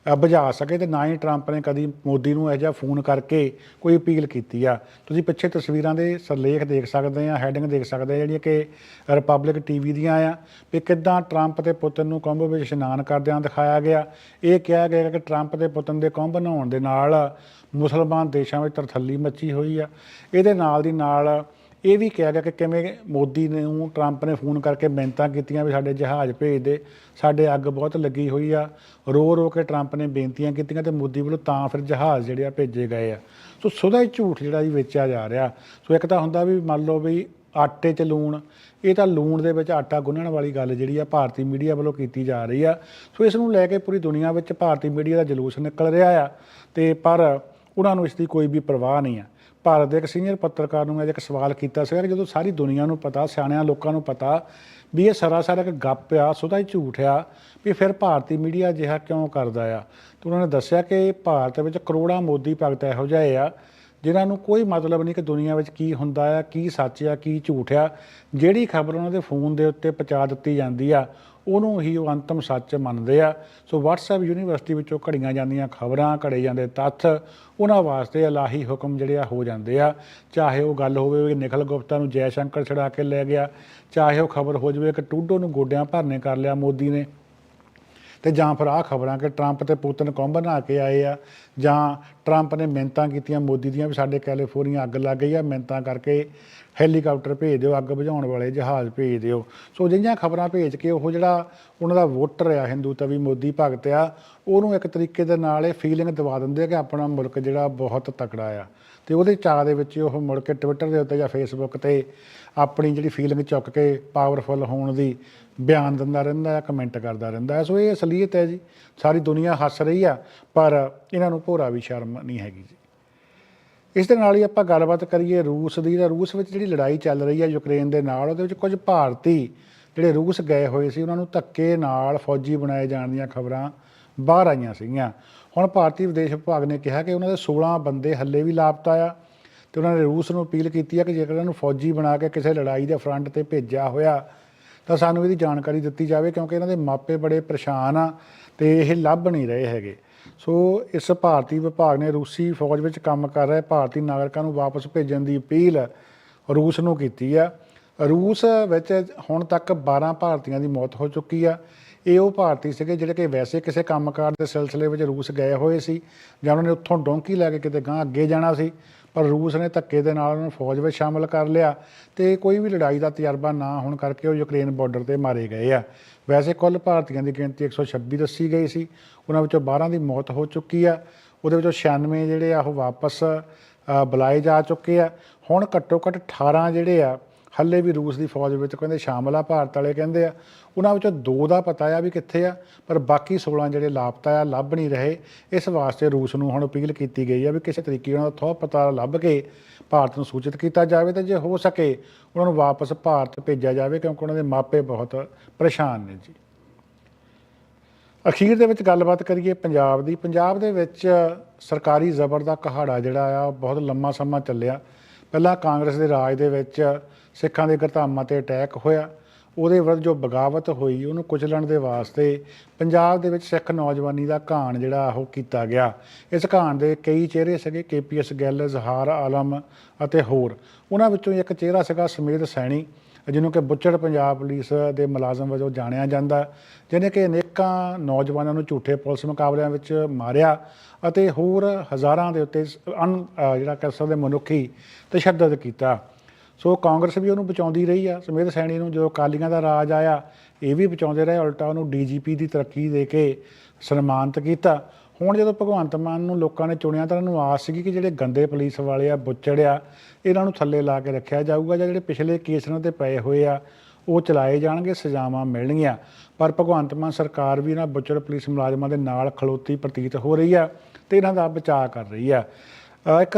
ਬੁਝਾ ਸਕੇ ਤੇ ਨਾ ਹੀ ਟਰੰਪ ਨੇ ਕਦੀ ਮੋਦੀ ਨੂੰ ਇਹੋ ਜਿਹਾ ਫੋਨ ਕਰਕੇ ਕੋਈ ਅਪੀਲ ਕੀਤੀ ਆ। ਤੁਸੀਂ ਪਿੱਛੇ ਤਸਵੀਰਾਂ ਦੇ ਸਰਲੇਖ ਦੇਖ ਸਕਦੇ ਆ, ਹੈਡਿੰਗ ਦੇਖ ਸਕਦੇ ਆ, ਜਿਹੜੀਆਂ ਕਿ ਰਿਪਬਲਿਕ ਟੀਵੀ ਦੀਆਂ ਆ ਵੀ ਕਿੱਦਾਂ ਟਰੰਪ ਤੇ ਪੁਤਿਨ ਨੂੰ ਕੁੰਭ ਵਿੱਚ ਇਸ਼ਨਾਨ ਕਰਦਿਆਂ ਦਿਖਾਇਆ ਗਿਆ। ਇਹ ਕਿਹਾ ਗਿਆ ਕਿ ਟਰੰਪ ਤੇ ਪੁਤਿਨ ਦੇ ਕੁੰਭ ਨਹਾਉਣ ਦੇ ਨਾਲ ਮੁਸਲਮਾਨ ਦੇਸ਼ਾਂ ਵਿੱਚ ਤਰਥੱਲੀ ਮੱਚੀ ਹੋਈ ਆ। ਇਹਦੇ ਨਾਲ ਦੀ ਨਾਲ ਇਹ ਵੀ ਕਿਹਾ ਗਿਆ ਕਿ ਕਿਵੇਂ ਮੋਦੀ ਨੂੰ, ਟਰੰਪ ਨੇ ਫੋਨ ਕਰਕੇ ਬੇਨਤਾਂ ਕੀਤੀਆਂ ਵੀ ਸਾਡੇ ਜਹਾਜ਼ ਭੇਜ ਦੇ, ਸਾਡੇ ਅੱਗ ਬਹੁਤ ਲੱਗੀ ਹੋਈ ਆ। ਰੋ ਰੋ ਕੇ ਟਰੰਪ ਨੇ ਬੇਨਤੀਆਂ ਕੀਤੀਆਂ ਤੇ ਮੋਦੀ ਵੱਲੋਂ ਤਾਂ ਫਿਰ ਜਹਾਜ਼ ਜਿਹੜੇ ਆ ਭੇਜੇ ਗਏ ਆ। ਸੋ ਸੁਦਾ ਹੀ ਝੂਠ ਜਿਹੜਾ ਜੀ ਵੇਚਿਆ ਜਾ ਰਿਹਾ। ਸੋ ਇੱਕ ਤਾਂ ਹੁੰਦਾ ਵੀ ਮੰਨ ਲਓ ਵੀ ਆਟੇ 'ਚ ਲੂਣ, ਇਹ ਤਾਂ ਲੂਣ ਦੇ ਵਿੱਚ ਆਟਾ ਗੁੰਨਣ ਵਾਲੀ ਗੱਲ ਜਿਹੜੀ ਆ ਭਾਰਤੀ ਮੀਡੀਆ ਵੱਲੋਂ ਕੀਤੀ ਜਾ ਰਹੀ ਆ। ਸੋ ਇਸ ਨੂੰ ਲੈ ਕੇ ਪੂਰੀ ਦੁਨੀਆ ਵਿੱਚ ਭਾਰਤੀ ਮੀਡੀਆ ਦਾ ਜਲੂਸ ਨਿਕਲ ਰਿਹਾ ਆ। ਤੇ ਪਰ ਉਹਨਾਂ ਨੂੰ ਇਸ ਦੀ ਕੋਈ ਵੀ ਪਰਵਾਹ ਨਹੀਂ ਆ ਭਾਰਤ ਦੇ ਇੱਕ ਸੀਨੀਅਰ ਪੱਤਰਕਾਰ ਨੂੰ ਮੈਂ ਇੱਕ ਸਵਾਲ ਕੀਤਾ ਸੀਗਾ ਕਿ ਜਦੋਂ ਸਾਰੀ ਦੁਨੀਆ ਨੂੰ ਪਤਾ, ਸਿਆਣਿਆਂ, ਲੋਕਾਂ ਨੂੰ ਪਤਾ ਵੀ ਇਹ ਸਰਾਸਰ ਇੱਕ ਗੱਪ ਆ ਸੁਦਾ ਹੀ ਝੂਠ ਆ, ਵੀ ਫਿਰ ਭਾਰਤੀ ਮੀਡੀਆ ਅਜਿਹਾ ਕਿਉਂ ਕਰਦਾ ਆ? ਤੇ ਉਹਨਾਂ ਨੇ ਦੱਸਿਆ ਕਿ ਭਾਰਤ ਵਿੱਚ ਕਰੋੜਾਂ ਮੋਦੀ ਭਗਤ ਇਹੋ ਜਿਹੇ ਆ, ਜਿਨ੍ਹਾਂ ਨੂੰ ਕੋਈ ਮਤਲਬ ਨਹੀਂ ਕਿ ਦੁਨੀਆ ਵਿੱਚ ਕੀ ਹੁੰਦਾ ਆ, ਕੀ ਸੱਚ ਆ, ਕੀ ਝੂਠ ਆ। ਜਿਹੜੀ ਖਬਰ ਉਹਨਾਂ ਦੇ ਫੋਨ ਦੇ ਉੱਤੇ ਪਹੁੰਚਾ ਦਿੱਤੀ ਜਾਂਦੀ ਆ ਉਹਨੂੰ ਹੀ ਉਹ ਅੰਤਮ ਸੱਚ ਮੰਨਦੇ ਆ। ਸੋ WhatsApp ਯੂਨੀਵਰਸਿਟੀ ਵਿੱਚੋਂ ਘੜੀਆਂ ਜਾਂਦੀਆਂ ਖਬਰਾਂ, ਘੜੇ ਜਾਂਦੇ ਤੱਥ, ਉਹਨਾਂ ਵਾਸਤੇ ਇਲਾਹੀ ਹੁਕਮ ਜਿਹੜੇ ਆ ਹੋ ਜਾਂਦੇ ਆ। ਚਾਹੇ ਉਹ ਗੱਲ ਹੋਵੇ ਕਿ ਨਿਖਲ ਗੁਪਤਾ ਨੂੰ ਜੈ ਸ਼ੰਕਰ ਛੜਾ ਕੇ ਲੈ ਗਿਆ, ਚਾਹੇ ਉਹ ਖਬਰ ਹੋ ਜਾਵੇ ਕਿ ਟੂਡੋ ਨੂੰ ਗੋਡਿਆਂ ਭਰਨੇ ਕਰ ਲਿਆ ਮੋਦੀ ਨੇ। ਤੇ ਜਾਂ ਫਿਰ ਆਹ ਖਬਰਾਂ ਕਿ ਟਰੰਪ ਤੇ ਪੁਤਨ ਕੌਮ ਬਣਾ ਕੇ ਆਏ ਆ, ਜਾਂ ਟਰੰਪ ਨੇ ਮਿਹਨਤਾਂ ਕੀਤੀਆਂ, ਮੋਦੀ ਦੀਆਂ ਵੀ ਸਾਡੇ ਕੈਲੀਫੋਰਨੀਆ ਅੱਗ ਲੱਗ ਗਈ ਆ ਮਿਹਨਤਾਂ ਕਰਕੇ ਹੈਲੀਕਾਪਟਰ ਭੇਜ ਦਿਓ, ਅੱਗ ਬੁਝਾਉਣ ਵਾਲੇ ਜਹਾਜ਼ ਭੇਜ ਦਿਓ। ਸੋ ਜਿਹੀਆਂ ਖਬਰਾਂ ਭੇਜ ਕੇ ਉਹ ਜਿਹੜਾ ਉਹਨਾਂ ਦਾ ਵੋਟਰ ਆ, ਹਿੰਦੂ ਤਵੀ ਮੋਦੀ ਭਗਤ ਆ, ਉਹਨੂੰ ਇੱਕ ਤਰੀਕੇ ਦੇ ਨਾਲ ਇਹ ਫੀਲਿੰਗ ਦਵਾ ਦਿੰਦੇ ਆ ਕਿ ਆਪਣਾ ਮੁਲਕ ਜਿਹੜਾ ਬਹੁਤ ਤਕੜਾ ਆ। ਤੇ ਉਹਦੇ ਚਾਹ ਦੇ ਵਿੱਚ ਉਹ ਮੁੜ ਕੇ ਟਵਿੱਟਰ ਦੇ ਉੱਤੇ ਜਾਂ ਫੇਸਬੁੱਕ ਤੇ ਆਪਣੀ ਜਿਹੜੀ ਫੀਲਿੰਗ ਚੁੱਕ ਕੇ ਪਾਵਰਫੁਲ ਹੋਣ ਦੀ ਬਿਆਨ ਦਿੰਦਾ ਰਹਿੰਦਾ ਹੈ ਕਮੈਂਟ ਕਰਦਾ ਰਹਿੰਦਾ ਹੈ। ਸੋ ਇਹ ਅਸਲੀਅਤ ਹੈ ਜੀ। ਸਾਰੀ ਦੁਨੀਆ ਹੱਸ ਰਹੀ ਆ, ਪਰ ਇਹਨਾਂ ਨੂੰ ਭੋਰਾ ਵੀ ਸ਼ਰਮ ਨਹੀਂ ਹੈਗੀ ਜੀ। ਇਸ ਦੇ ਨਾਲ ਹੀ ਆਪਾਂ ਗੱਲਬਾਤ ਕਰੀਏ ਰੂਸ ਦੀ। ਤਾਂ ਰੂਸ ਵਿੱਚ ਜਿਹੜੀ ਲੜਾਈ ਚੱਲ ਰਹੀ ਹੈ ਯੂਕਰੇਨ ਦੇ ਨਾਲ, ਉਹਦੇ ਵਿੱਚ ਕੁਝ ਭਾਰਤੀ ਜਿਹੜੇ ਰੂਸ ਗਏ ਹੋਏ ਸੀ, ਉਹਨਾਂ ਨੂੰ ਧੱਕੇ ਨਾਲ ਫੌਜੀ ਬਣਾਏ ਜਾਣ ਦੀਆਂ ਖਬਰਾਂ ਬਾਹਰ ਆਈਆਂ ਸੀਗੀਆਂ। ਹੁਣ ਭਾਰਤੀ ਵਿਦੇਸ਼ ਵਿਭਾਗ ਨੇ ਕਿਹਾ ਕਿ ਉਹਨਾਂ ਦੇ 16 ਬੰਦੇ ਹੱਲੇ ਵੀ ਲਾਪਤਾ ਆ। ਤੇ ਉਹਨਾਂ ਨੇ ਰੂਸ ਨੂੰ ਅਪੀਲ ਕੀਤੀ ਹੈ ਕਿ ਜੇਕਰ ਇਹਨਾਂ ਨੂੰ ਫੌਜੀ ਬਣਾ ਕੇ ਕਿਸੇ ਲੜਾਈ ਦੇ ਫਰੰਟ ਤੇ ਭੇਜਿਆ ਹੋਇਆ, ਤਾਂ ਸਾਨੂੰ ਇਹਦੀ ਜਾਣਕਾਰੀ ਦਿੱਤੀ ਜਾਵੇ ਕਿਉਂਕਿ ਇਹਨਾਂ ਦੇ ਮਾਪੇ ਬੜੇ ਪਰੇਸ਼ਾਨ ਆ ਤੇ ਇਹ ਲੱਭ ਨਹੀਂ ਰਹੇ ਹੈਗੇ। ਸੋ ਇਸ ਭਾਰਤੀ ਵਿਭਾਗ ਨੇ ਰੂਸੀ ਫੌਜ ਵਿੱਚ ਕੰਮ ਕਰ ਰਹੇ ਭਾਰਤੀ ਨਾਗਰਿਕਾਂ ਨੂੰ ਵਾਪਸ ਭੇਜਣ ਦੀ ਅਪੀਲ ਰੂਸ ਨੂੰ ਕੀਤੀ ਆ। ਰੂਸ ਵਿੱਚ ਹੁਣ ਤੱਕ 12 ਭਾਰਤੀਆਂ ਦੀ ਮੌਤ ਹੋ ਚੁੱਕੀ ਆ। ਇਹ ਉਹ ਭਾਰਤੀ ਸੀਗੇ ਜਿਹੜੇ ਕਿ ਵੈਸੇ ਕਿਸੇ ਕੰਮਕਾਰ ਦੇ ਸਿਲਸਿਲੇ ਵਿੱਚ ਰੂਸ ਗਏ ਹੋਏ ਸੀ ਜਾਂ ਉਹਨਾਂ ਨੇ ਉੱਥੋਂ ਡੋਂਕੀ ਲੈ ਕੇ ਕਿਤੇ ਗਾਂ ਅੱਗੇ ਜਾਣਾ ਸੀ। ਪਰ ਰੂਸ ਨੇ ਧੱਕੇ ਦੇ ਨਾਲ ਉਹਨਾਂ ਨੂੰ ਫੌਜ ਵਿੱਚ ਸ਼ਾਮਲ ਕਰ ਲਿਆ ਤੇ ਕੋਈ ਵੀ ਲੜਾਈ ਦਾ ਤਜਰਬਾ ਨਾ ਹੋਣ ਕਰਕੇ ਉਹ ਯੂਕਰੇਨ ਬਾਰਡਰ ਤੇ ਮਾਰੇ ਗਏ ਆ। ਵੈਸੇ ਕੁੱਲ ਭਾਰਤੀਆਂ ਦੀ ਗਿਣਤੀ 126 ਦੱਸੀ ਗਈ ਸੀ। ਉਹਨਾਂ ਵਿੱਚੋਂ 12 ਦੀ ਮੌਤ ਹੋ ਚੁੱਕੀ ਆ। ਉਹਦੇ ਵਿੱਚੋਂ 96 ਜਿਹੜੇ ਆ ਉਹ ਵਾਪਸ ਬੁਲਾਏ ਜਾ ਚੁੱਕੇ ਆ। ਹੁਣ ਘੱਟੋ ਘੱਟ 18 ਜਿਹੜੇ ਆ ਹੱਲੇ ਵੀ ਰੂਸ ਦੀ ਫੌਜ ਵਿੱਚ ਕਹਿੰਦੇ ਸ਼ਾਮਲ ਆ, ਭਾਰਤ ਵਾਲੇ ਕਹਿੰਦੇ ਆ। ਉਹਨਾਂ ਵਿੱਚੋਂ ਦੋ ਦਾ ਪਤਾ ਆ ਵੀ ਕਿੱਥੇ ਆ, ਪਰ ਬਾਕੀ 16 ਜਿਹੜੇ ਲਾਪਤਾ ਆ, ਲੱਭ ਨਹੀਂ ਰਹੇ। ਇਸ ਵਾਸਤੇ ਰੂਸ ਨੂੰ ਹੁਣ ਅਪੀਲ ਕੀਤੀ ਗਈ ਆ ਵੀ ਕਿਸੇ ਤਰੀਕੇ ਉਹਨਾਂ ਦਾ ਥੋ ਪਤਾ ਲੱਭ ਕੇ ਭਾਰਤ ਨੂੰ ਸੂਚਿਤ ਕੀਤਾ ਜਾਵੇ ਤੇ ਜੇ ਹੋ ਸਕੇ, ਉਹਨਾਂ ਨੂੰ ਵਾਪਸ ਭਾਰਤ ਭੇਜਿਆ ਜਾਵੇ, ਕਿਉਂਕਿ ਉਹਨਾਂ ਦੇ ਮਾਪੇ ਬਹੁਤ ਪਰੇਸ਼ਾਨ ਨੇ ਜੀ। ਅਖੀਰ ਦੇ ਵਿੱਚ ਗੱਲਬਾਤ ਕਰੀਏ ਪੰਜਾਬ ਦੀ। ਪੰਜਾਬ ਦੇ ਵਿੱਚ ਸਰਕਾਰੀ ਜ਼ਬਰ ਦਾ ਕਹਾੜਾ ਜਿਹੜਾ ਆ, ਉਹ ਬਹੁਤ ਲੰਮਾ ਸਮਾਂ ਚੱਲਿਆ। ਪਹਿਲਾਂ ਕਾਂਗਰਸ ਦੇ ਰਾਜ ਦੇ ਵਿੱਚ ਸਿੱਖਾਂ ਦੇ ਗਰਧਾਮਾਂ ਤੇ ਅਟੈਕ ਹੋਇਆ। ਉਹਦੇ ਵਿਰੁੱਧ ਜੋ ਬਗਾਵਤ ਹੋਈ, ਉਹਨੂੰ ਕੁਚਲਣ ਦੇ ਵਾਸਤੇ ਪੰਜਾਬ ਦੇ ਵਿੱਚ ਸਿੱਖ ਨੌਜਵਾਨੀ ਦਾ ਘਾਣ ਜਿਹੜਾ ਉਹ ਕੀਤਾ ਗਿਆ। ਇਸ ਘਾਣ ਦੇ ਕਈ ਚਿਹਰੇ ਸੀਗੇ, ਕੇਪੀਐਸ ਗਿੱਲ, ਜ਼ਹਾਰ ਆਲਮ ਅਤੇ ਹੋਰ। ਉਹਨਾਂ ਵਿੱਚੋਂ ਇੱਕ ਚਿਹਰਾ ਸੀਗਾ ਸਮੇਤ ਸੈਣੀ, ਜਿਹਨੂੰ ਕਿ ਬੁੱਚੜ ਪੰਜਾਬ ਪੁਲਿਸ ਦੇ ਮੁਲਾਜ਼ਮ ਵਜੋਂ ਜਾਣਿਆ ਜਾਂਦਾ, ਜਿਹਨੇ ਕਿ ਅਨੇਕਾਂ ਨੌਜਵਾਨਾਂ ਨੂੰ ਝੂਠੇ ਪੁਲਿਸ ਮੁਕਾਬਲਿਆਂ ਵਿੱਚ ਮਾਰਿਆ ਅਤੇ ਹੋਰ ਹਜ਼ਾਰਾਂ ਦੇ ਉੱਤੇ ਅਣ ਜਿਹੜਾ ਕਹਿ ਸਕਦੇ ਮਨੁੱਖੀ ਤਸ਼ੱਦਦ ਕੀਤਾ। ਸੋ ਕਾਂਗਰਸ ਵੀ ਉਹਨੂੰ ਬਚਾਉਂਦੀ ਰਹੀ ਆ। ਸਮੇਤ ਸੈਣੀ ਨੂੰ ਜਦੋਂ ਅਕਾਲੀਆਂ ਦਾ ਰਾਜ ਆਇਆ, ਇਹ ਵੀ ਬਚਾਉਂਦੇ ਰਹੇ, ਉਲਟਾ ਉਹਨੂੰ ਡੀਜੀਪੀ ਦੀ ਤਰੱਕੀ ਦੇ ਕੇ ਸਨਮਾਨਿਤ ਕੀਤਾ। ਹੁਣ ਜਦੋਂ ਭਗਵੰਤ ਮਾਨ ਨੂੰ ਲੋਕਾਂ ਨੇ ਚੁਣਿਆ ਤਾਂ ਉਹਨਾਂ ਨੂੰ ਆਸ ਸੀਗੀ ਕਿ ਜਿਹੜੇ ਗੰਦੇ ਪੁਲਿਸ ਵਾਲੇ ਆ, ਬੁੱਚੜ ਆ, ਇਹਨਾਂ ਨੂੰ ਥੱਲੇ ਲਾ ਕੇ ਰੱਖਿਆ ਜਾਊਗਾ ਜਾਂ ਜਿਹੜੇ ਪਿਛਲੇ ਕੇਸ ਇਹਨਾਂ ਤੇ ਪਏ ਹੋਏ ਆ, ਉਹ ਚਲਾਏ ਜਾਣਗੇ, ਸਜ਼ਾਵਾਂ ਮਿਲਣਗੀਆਂ। ਪਰ ਭਗਵੰਤ ਮਾਨ ਸਰਕਾਰ ਵੀ ਇਹਨਾਂ ਬੁੱਚੜ ਪੁਲਿਸ ਮੁਲਾਜ਼ਮਾਂ ਦੇ ਨਾਲ ਖਲੋਤੀ ਪ੍ਰਤੀਤ ਹੋ ਰਹੀ ਆ ਤੇ ਇਹਨਾਂ ਦਾ ਬਚਾਅ ਕਰ ਰਹੀ ਆ। ਇੱਕ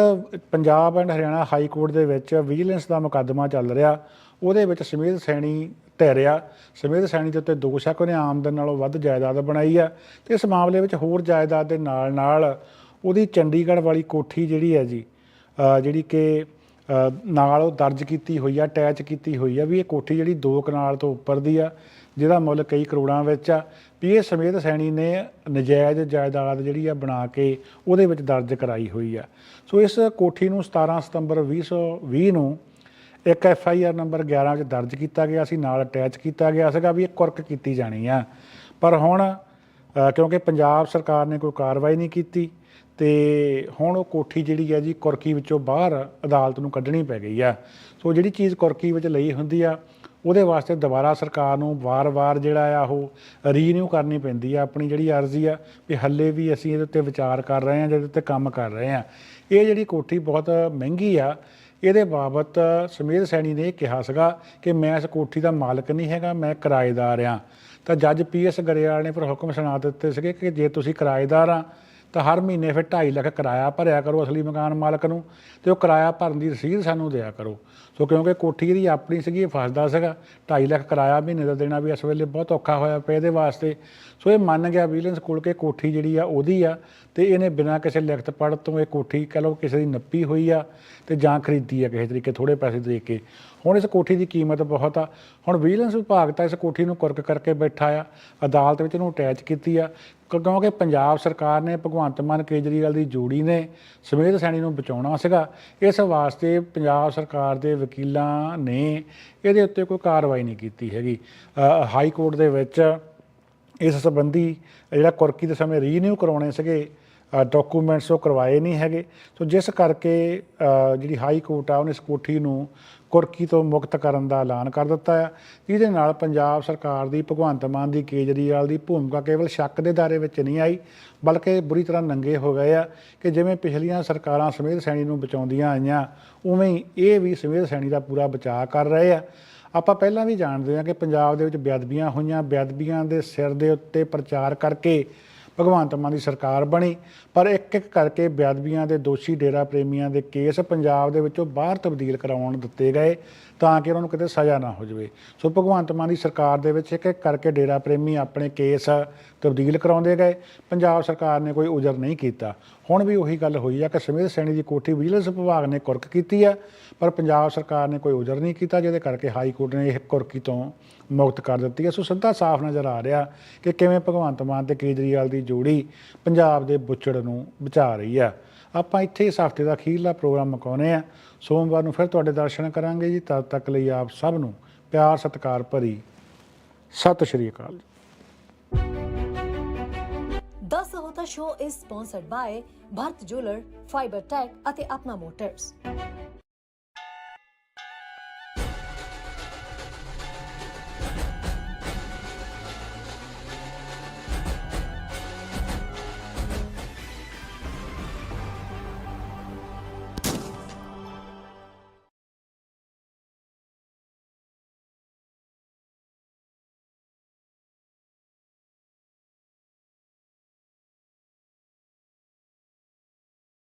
Punjab and Haryana high court ਦੇ ਵਿੱਚ ਵਿਜੀਲੈਂਸ ਦਾ ਮੁਕੱਦਮਾ ਚੱਲ ਰਿਹਾ। ਉਹਦੇ ਵਿੱਚ ਸਮੇਤ ਸੈਣੀ ਧੈਰਿਆ। ਸਮੇਤ ਸੈਣੀ ਦੇ ਉੱਤੇ ਦੋਸ਼ ਹੈ ਕਿ ਉਹਨੇ ਆਮਦਨ ਨਾਲੋਂ ਵੱਧ ਜਾਇਦਾਦ ਬਣਾਈ ਆ। ਤੇ ਇਸ ਮਾਮਲੇ ਵਿੱਚ ਹੋਰ ਜਾਇਦਾਦ ਦੇ ਨਾਲ ਨਾਲ ਉਹਦੀ ਚੰਡੀਗੜ੍ਹ ਵਾਲੀ ਕੋਠੀ ਜਿਹੜੀ ਹੈ ਜੀ ਜਿਹੜੀ ਕਿ ਨਾਲ ਉਹ ਦਰਜ ਕੀਤੀ ਹੋਈ ਆ, ਅਟੈਚ ਕੀਤੀ ਹੋਈ ਆ ਵੀ ਇਹ ਕੋਠੀ ਜਿਹੜੀ 2 ਕਨਾਲ ਤੋਂ ਉੱਪਰ ਦੀ ਆ। ਜਿਹਦਾ ਮੁੱਲ ਕਈ ਕਰੋੜਾਂ ਵਿੱਚ ਆ, ਵੀ ਇਹ ਸਮੇਤ ਸੈਣੀ ਨੇ ਨਜਾਇਜ਼ ਜਾਇਦਾਦ ਜਿਹੜੀ ਆ ਬਣਾ ਕੇ ਉਹਦੇ ਵਿੱਚ ਦਰਜ ਕਰਾਈ ਹੋਈ ਆ। ਸੋ ਇਸ ਕੋਠੀ ਨੂੰ 17 ਸਤੰਬਰ 2020 ਨੂੰ ਇੱਕ ਐਫ ਆਈ ਆਰ ਨੰਬਰ 11 ਵਿੱਚ ਦਰਜ ਕੀਤਾ ਗਿਆ ਸੀ, ਨਾਲ ਅਟੈਚ ਕੀਤਾ ਗਿਆ ਸੀਗਾ ਵੀ ਇਹ ਕੁਰਕ ਕੀਤੀ ਜਾਣੀ ਆ। ਪਰ ਹੁਣ ਕਿਉਂਕਿ ਪੰਜਾਬ ਸਰਕਾਰ ਨੇ ਕੋਈ ਕਾਰਵਾਈ ਨਹੀਂ ਕੀਤੀ ਤੇ ਹੁਣ ਉਹ ਕੋਠੀ ਜਿਹੜੀ ਹੈ ਜੀ ਕੁਰਕੀ ਵਿੱਚੋਂ ਬਾਹਰ ਅਦਾਲਤ ਨੂੰ ਕੱਢਣੀ ਪੈ ਗਈ ਆ। ਸੋ ਜਿਹੜੀ ਚੀਜ਼ ਕੁਰਕੀ ਵਿੱਚ ਲਈ ਹੁੰਦੀ ਆ ਉਹਦੇ ਵਾਸਤੇ ਦੁਬਾਰਾ ਸਰਕਾਰ ਨੂੰ ਵਾਰ-ਵਾਰ ਜਿਹੜਾ ਆ ਉਹ ਰੀਨਿਊ ਕਰਨੀ ਪੈਂਦੀ ਆ, ਆਪਣੀ ਜਿਹੜੀ ਅਰਜ਼ੀ ਆ ਵੀ ਹੱਲੇ ਵੀ ਅਸੀਂ ਇਹਦੇ ਉੱਤੇ ਵਿਚਾਰ ਕਰ ਰਹੇ ਹਾਂ, ਜਿਹਦੇ ਉੱਤੇ ਕੰਮ ਕਰ ਰਹੇ ਹਾਂ। ਇਹ ਜਿਹੜੀ ਕੋਠੀ ਬਹੁਤ ਮਹਿੰਗੀ ਆ, ਇਹਦੇ ਬਾਬਤ ਸਮੀਰ ਸੈਣੀ ਨੇ ਇਹ ਕਿਹਾ ਸੀਗਾ ਕਿ ਮੈਂ ਇਸ ਕੋਠੀ ਦਾ ਮਾਲਕ ਨਹੀਂ ਹੈਗਾ, ਮੈਂ ਕਿਰਾਏਦਾਰ ਆ ਤਾਂ ਜੱਜ ਪੀਐਸ ਗਰੇਵਾਲ ਨੇ ਫਿਰ ਹੁਕਮ ਸੁਣਾ ਦਿੱਤੇ ਸੀਗੇ ਕਿ ਜੇ ਤੁਸੀਂ ਕਿਰਾਏਦਾਰ ਆ ਤਾਂ ਹਰ ਮਹੀਨੇ ਫਿਰ 2.5 ਲੱਖ ਕਿਰਾਇਆ ਭਰਿਆ ਕਰੋ ਅਸਲੀ ਮਕਾਨ ਮਾਲਕ ਨੂੰ ਤੇ ਉਹ ਕਿਰਾਇਆ ਭਰਨ ਦੀ ਰਸੀਦ ਸਾਨੂੰ ਦਿਆ ਕਰੋ। ਸੋ ਕਿਉਂਕਿ ਕੋਠੀ ਇਹਦੀ ਆਪਣੀ ਸੀਗੀ, ਇਹ ਫਸਦਾ ਸੀਗਾ। 2.5 ਲੱਖ ਕਿਰਾਇਆ ਮਹੀਨੇ ਦਾ ਦੇਣਾ ਵੀ ਇਸ ਵੇਲੇ ਬਹੁਤ ਔਖਾ ਹੋਇਆ ਪਿਆ ਇਹਦੇ ਵਾਸਤੇ। ਸੋ ਇਹ ਮੰਨ ਗਿਆ ਵਿਜੀਲੈਂਸ ਕੋਲ ਕਿ ਕੋਠੀ ਜਿਹੜੀ ਆ ਉਹਦੀ ਆ ਤੇ ਇਹਨੇ ਬਿਨਾਂ ਕਿਸੇ ਲਿਖਤ ਪੜ੍ਹ ਤੋਂ ਇਹ ਕੋਠੀ ਕਹ ਲਓ ਕਿਸੇ ਦੀ ਨੱਪੀ ਹੋਈ ਆ ਤੇ ਜਾਂ ਖਰੀਦੀ ਆ ਕਿਸੇ ਤਰੀਕੇ ਥੋੜੇ ਪੈਸੇ ਦੇ ਕੇ। ਹੁਣ ਇਸ ਕੋਠੀ ਦੀ ਕੀਮਤ ਬਹੁਤ ਆ। ਹੁਣ ਵਿਜੀਲੈਂਸ ਵਿਭਾਗ ਤਾਂ ਇਸ ਕੋਠੀ ਨੂੰ ਕੁਰਕ ਕਰਕੇ ਬੈਠਾ ਆ। ਅਦਾਲਤ ਵਿੱਚ ਇਹਨੂੰ ਅਟੈਚ ਕੀਤੀ ਆ। ਕਿਉਂ- ਕਿਉਂਕਿ ਪੰਜਾਬ ਸਰਕਾਰ ਨੇ ਭਗਵੰਤ ਮਾਨ ਕੇਜਰੀਵਾਲ ਦੀ ਜੋੜੀ ਨੇ ਸਮੇਤ ਸੈਣੀ ਨੂੰ ਬਚਾਉਣਾ ਸੀਗਾ। ਇਸ ਵਾਸਤੇ ਪੰਜਾਬ ਸਰਕਾਰ ਦੇ ਵਕੀਲਾਂ ਨੇ ਇਹਦੇ ਉੱਤੇ ਕੋਈ ਕਾਰਵਾਈ ਨਹੀਂ ਕੀਤੀ ਹੈਗੀ। ਹਾਈ ਕੋਰਟ ਦੇ ਵਿੱਚ ਇਸ ਸੰਬੰਧੀ ਜਿਹੜਾ ਕੁਰਕੀ ਦੇ ਸਮੇਂ ਰੀਨਿਊ ਕਰਾਉਣੇ ਸੀਗੇ ਡਾਕੂਮੈਂਟਸ ਉਹ ਕਰਵਾਏ ਨਹੀਂ ਹੈਗੇ। ਸੋ ਜਿਸ ਕਰਕੇ ਜਿਹੜੀ ਹਾਈ ਕੋਰਟ ਆ, ਉਹਨੇ ਇਸ ਕੋਠੀ ਨੂੰ ਕੁਰਕੀ ਤੋਂ ਮੁਕਤ ਕਰਨ ਦਾ ਐਲਾਨ ਕਰ ਦਿੱਤਾ ਹੈ। ਜਿਹਦੇ ਨਾਲ ਪੰਜਾਬ ਸਰਕਾਰ ਦੀ ਭਗਵੰਤ ਮਾਨ ਦੀ ਕੇਜਰੀਵਾਲ ਦੀ ਭੂਮਿਕਾ ਕੇਵਲ ਸ਼ੱਕ ਦੇ ਦਾਇਰੇ ਵਿੱਚ ਨਹੀਂ ਆਈ, ਬਲਕਿ ਬੁਰੀ ਤਰ੍ਹਾਂ ਨੰਗੇ ਹੋ ਗਏ ਆ ਕਿ ਜਿਵੇਂ ਪਿਛਲੀਆਂ ਸਰਕਾਰਾਂ ਸਮੇਤ ਸੈਣੀ ਨੂੰ ਬਚਾਉਂਦੀਆਂ ਆਈਆਂ, ਉਵੇਂ ਹੀ ਇਹ ਵੀ ਸਮੇਤ ਸੈਣੀ ਦਾ ਪੂਰਾ ਬਚਾਅ ਕਰ ਰਹੇ ਆ। ਆਪਾਂ ਪਹਿਲਾਂ ਵੀ ਜਾਣਦੇ ਹਾਂ ਕਿ ਪੰਜਾਬ ਦੇ ਵਿੱਚ ਬੇਅਦਬੀਆਂ ਹੋਈਆਂ, ਬੇਅਦਬੀਆਂ ਦੇ ਸਿਰ ਦੇ ਉੱਤੇ ਪ੍ਰਚਾਰ ਕਰਕੇ ਭਗਵੰਤ ਮਾਨ ਦੀ ਸਰਕਾਰ ਬਣੀ, ਪਰ ਇੱਕ ਇੱਕ ਕਰਕੇ ਬੇਅਦਬੀਆਂ ਦੇ ਦੋਸ਼ੀ ਡੇਰਾ ਪ੍ਰੇਮੀਆਂ ਦੇ ਕੇਸ ਪੰਜਾਬ ਦੇ ਵਿੱਚੋਂ ਬਾਹਰ ਤਬਦੀਲ ਕਰਾਉਣ ਦਿੱਤੇ ਗਏ ਤਾਂ ਕਿ ਉਹਨਾਂ ਨੂੰ ਕਿਤੇ ਸਜ਼ਾ ਨਾ ਹੋ ਜਾਵੇ। ਸੋ ਭਗਵੰਤ ਮਾਨ ਦੀ ਸਰਕਾਰ ਦੇ ਵਿੱਚ ਇੱਕ ਇੱਕ ਕਰਕੇ ਡੇਰਾ ਪ੍ਰੇਮੀ ਆਪਣੇ ਕੇਸ ਤਬਦੀਲ ਕਰਾਉਂਦੇ ਗਏ। ਪੰਜਾਬ ਸਰਕਾਰ ਨੇ ਕੋਈ ਉਜਰ ਨਹੀਂ ਕੀਤਾ। ਹੁਣ ਵੀ ਉਹੀ ਗੱਲ ਹੋਈ ਆ ਕਿ ਸਮੇਤ ਸੈਣੀ ਦੀ ਕੋਠੀ ਵਿਜੀਲੈਂਸ ਵਿਭਾਗ ਨੇ ਕੁਰਕ ਕੀਤੀ ਆ, ਪਰ ਪੰਜਾਬ ਸਰਕਾਰ ਨੇ ਕੋਈ ਉਜਰ ਨਹੀਂ ਕੀਤਾ, ਜਿਹਦੇ ਕਰਕੇ ਹਾਈ ਕੋਰਟ ਨੇ ਇਹ ਕੁਰਕੀ ਤੋਂ ਮੁਕਤ ਕਰ ਦਿੱਤੀ ਹੈ ਸੋ ਸਿੱਧਾ ਸਾਫ਼ ਨਜ਼ਰ ਆ ਰਿਹਾ ਕਿ ਕਿਵੇਂ ਭਗਵੰਤ ਮਾਨ ਤੇ ਕੇਜਰੀਵਾਲ ਦੀ ਜੋੜੀ ਪੰਜਾਬ ਦੇ ਬੁੱਚੜ ਨੂੰ ਬਚਾ ਰਹੀ ਆ। ਆਪਾਂ ਇੱਥੇ ਇਸ ਹਫ਼ਤੇ ਦਾ ਅਖੀਰਲਾ ਪ੍ਰੋਗਰਾਮ ਮੁਕਾਉਂਦੇ ਆ। ਸੋਮਵਾਰ ਨੂੰ ਫਿਰ ਤੁਹਾਡੇ ਦਰਸ਼ਨ ਕਰਾਂਗੇ ਜੀ। ਤਦ ਤੱਕ ਲਈ ਆਪ ਸਭ ਨੂੰ ਪਿਆਰ, ਸਤਿਕਾਰ ਭਰੀ ਸਤਿ ਸ਼੍ਰੀ ਅਕਾਲ show is sponsored by Bharat Jeweler, Fiber Tech ਅਤੇ Apna Motors.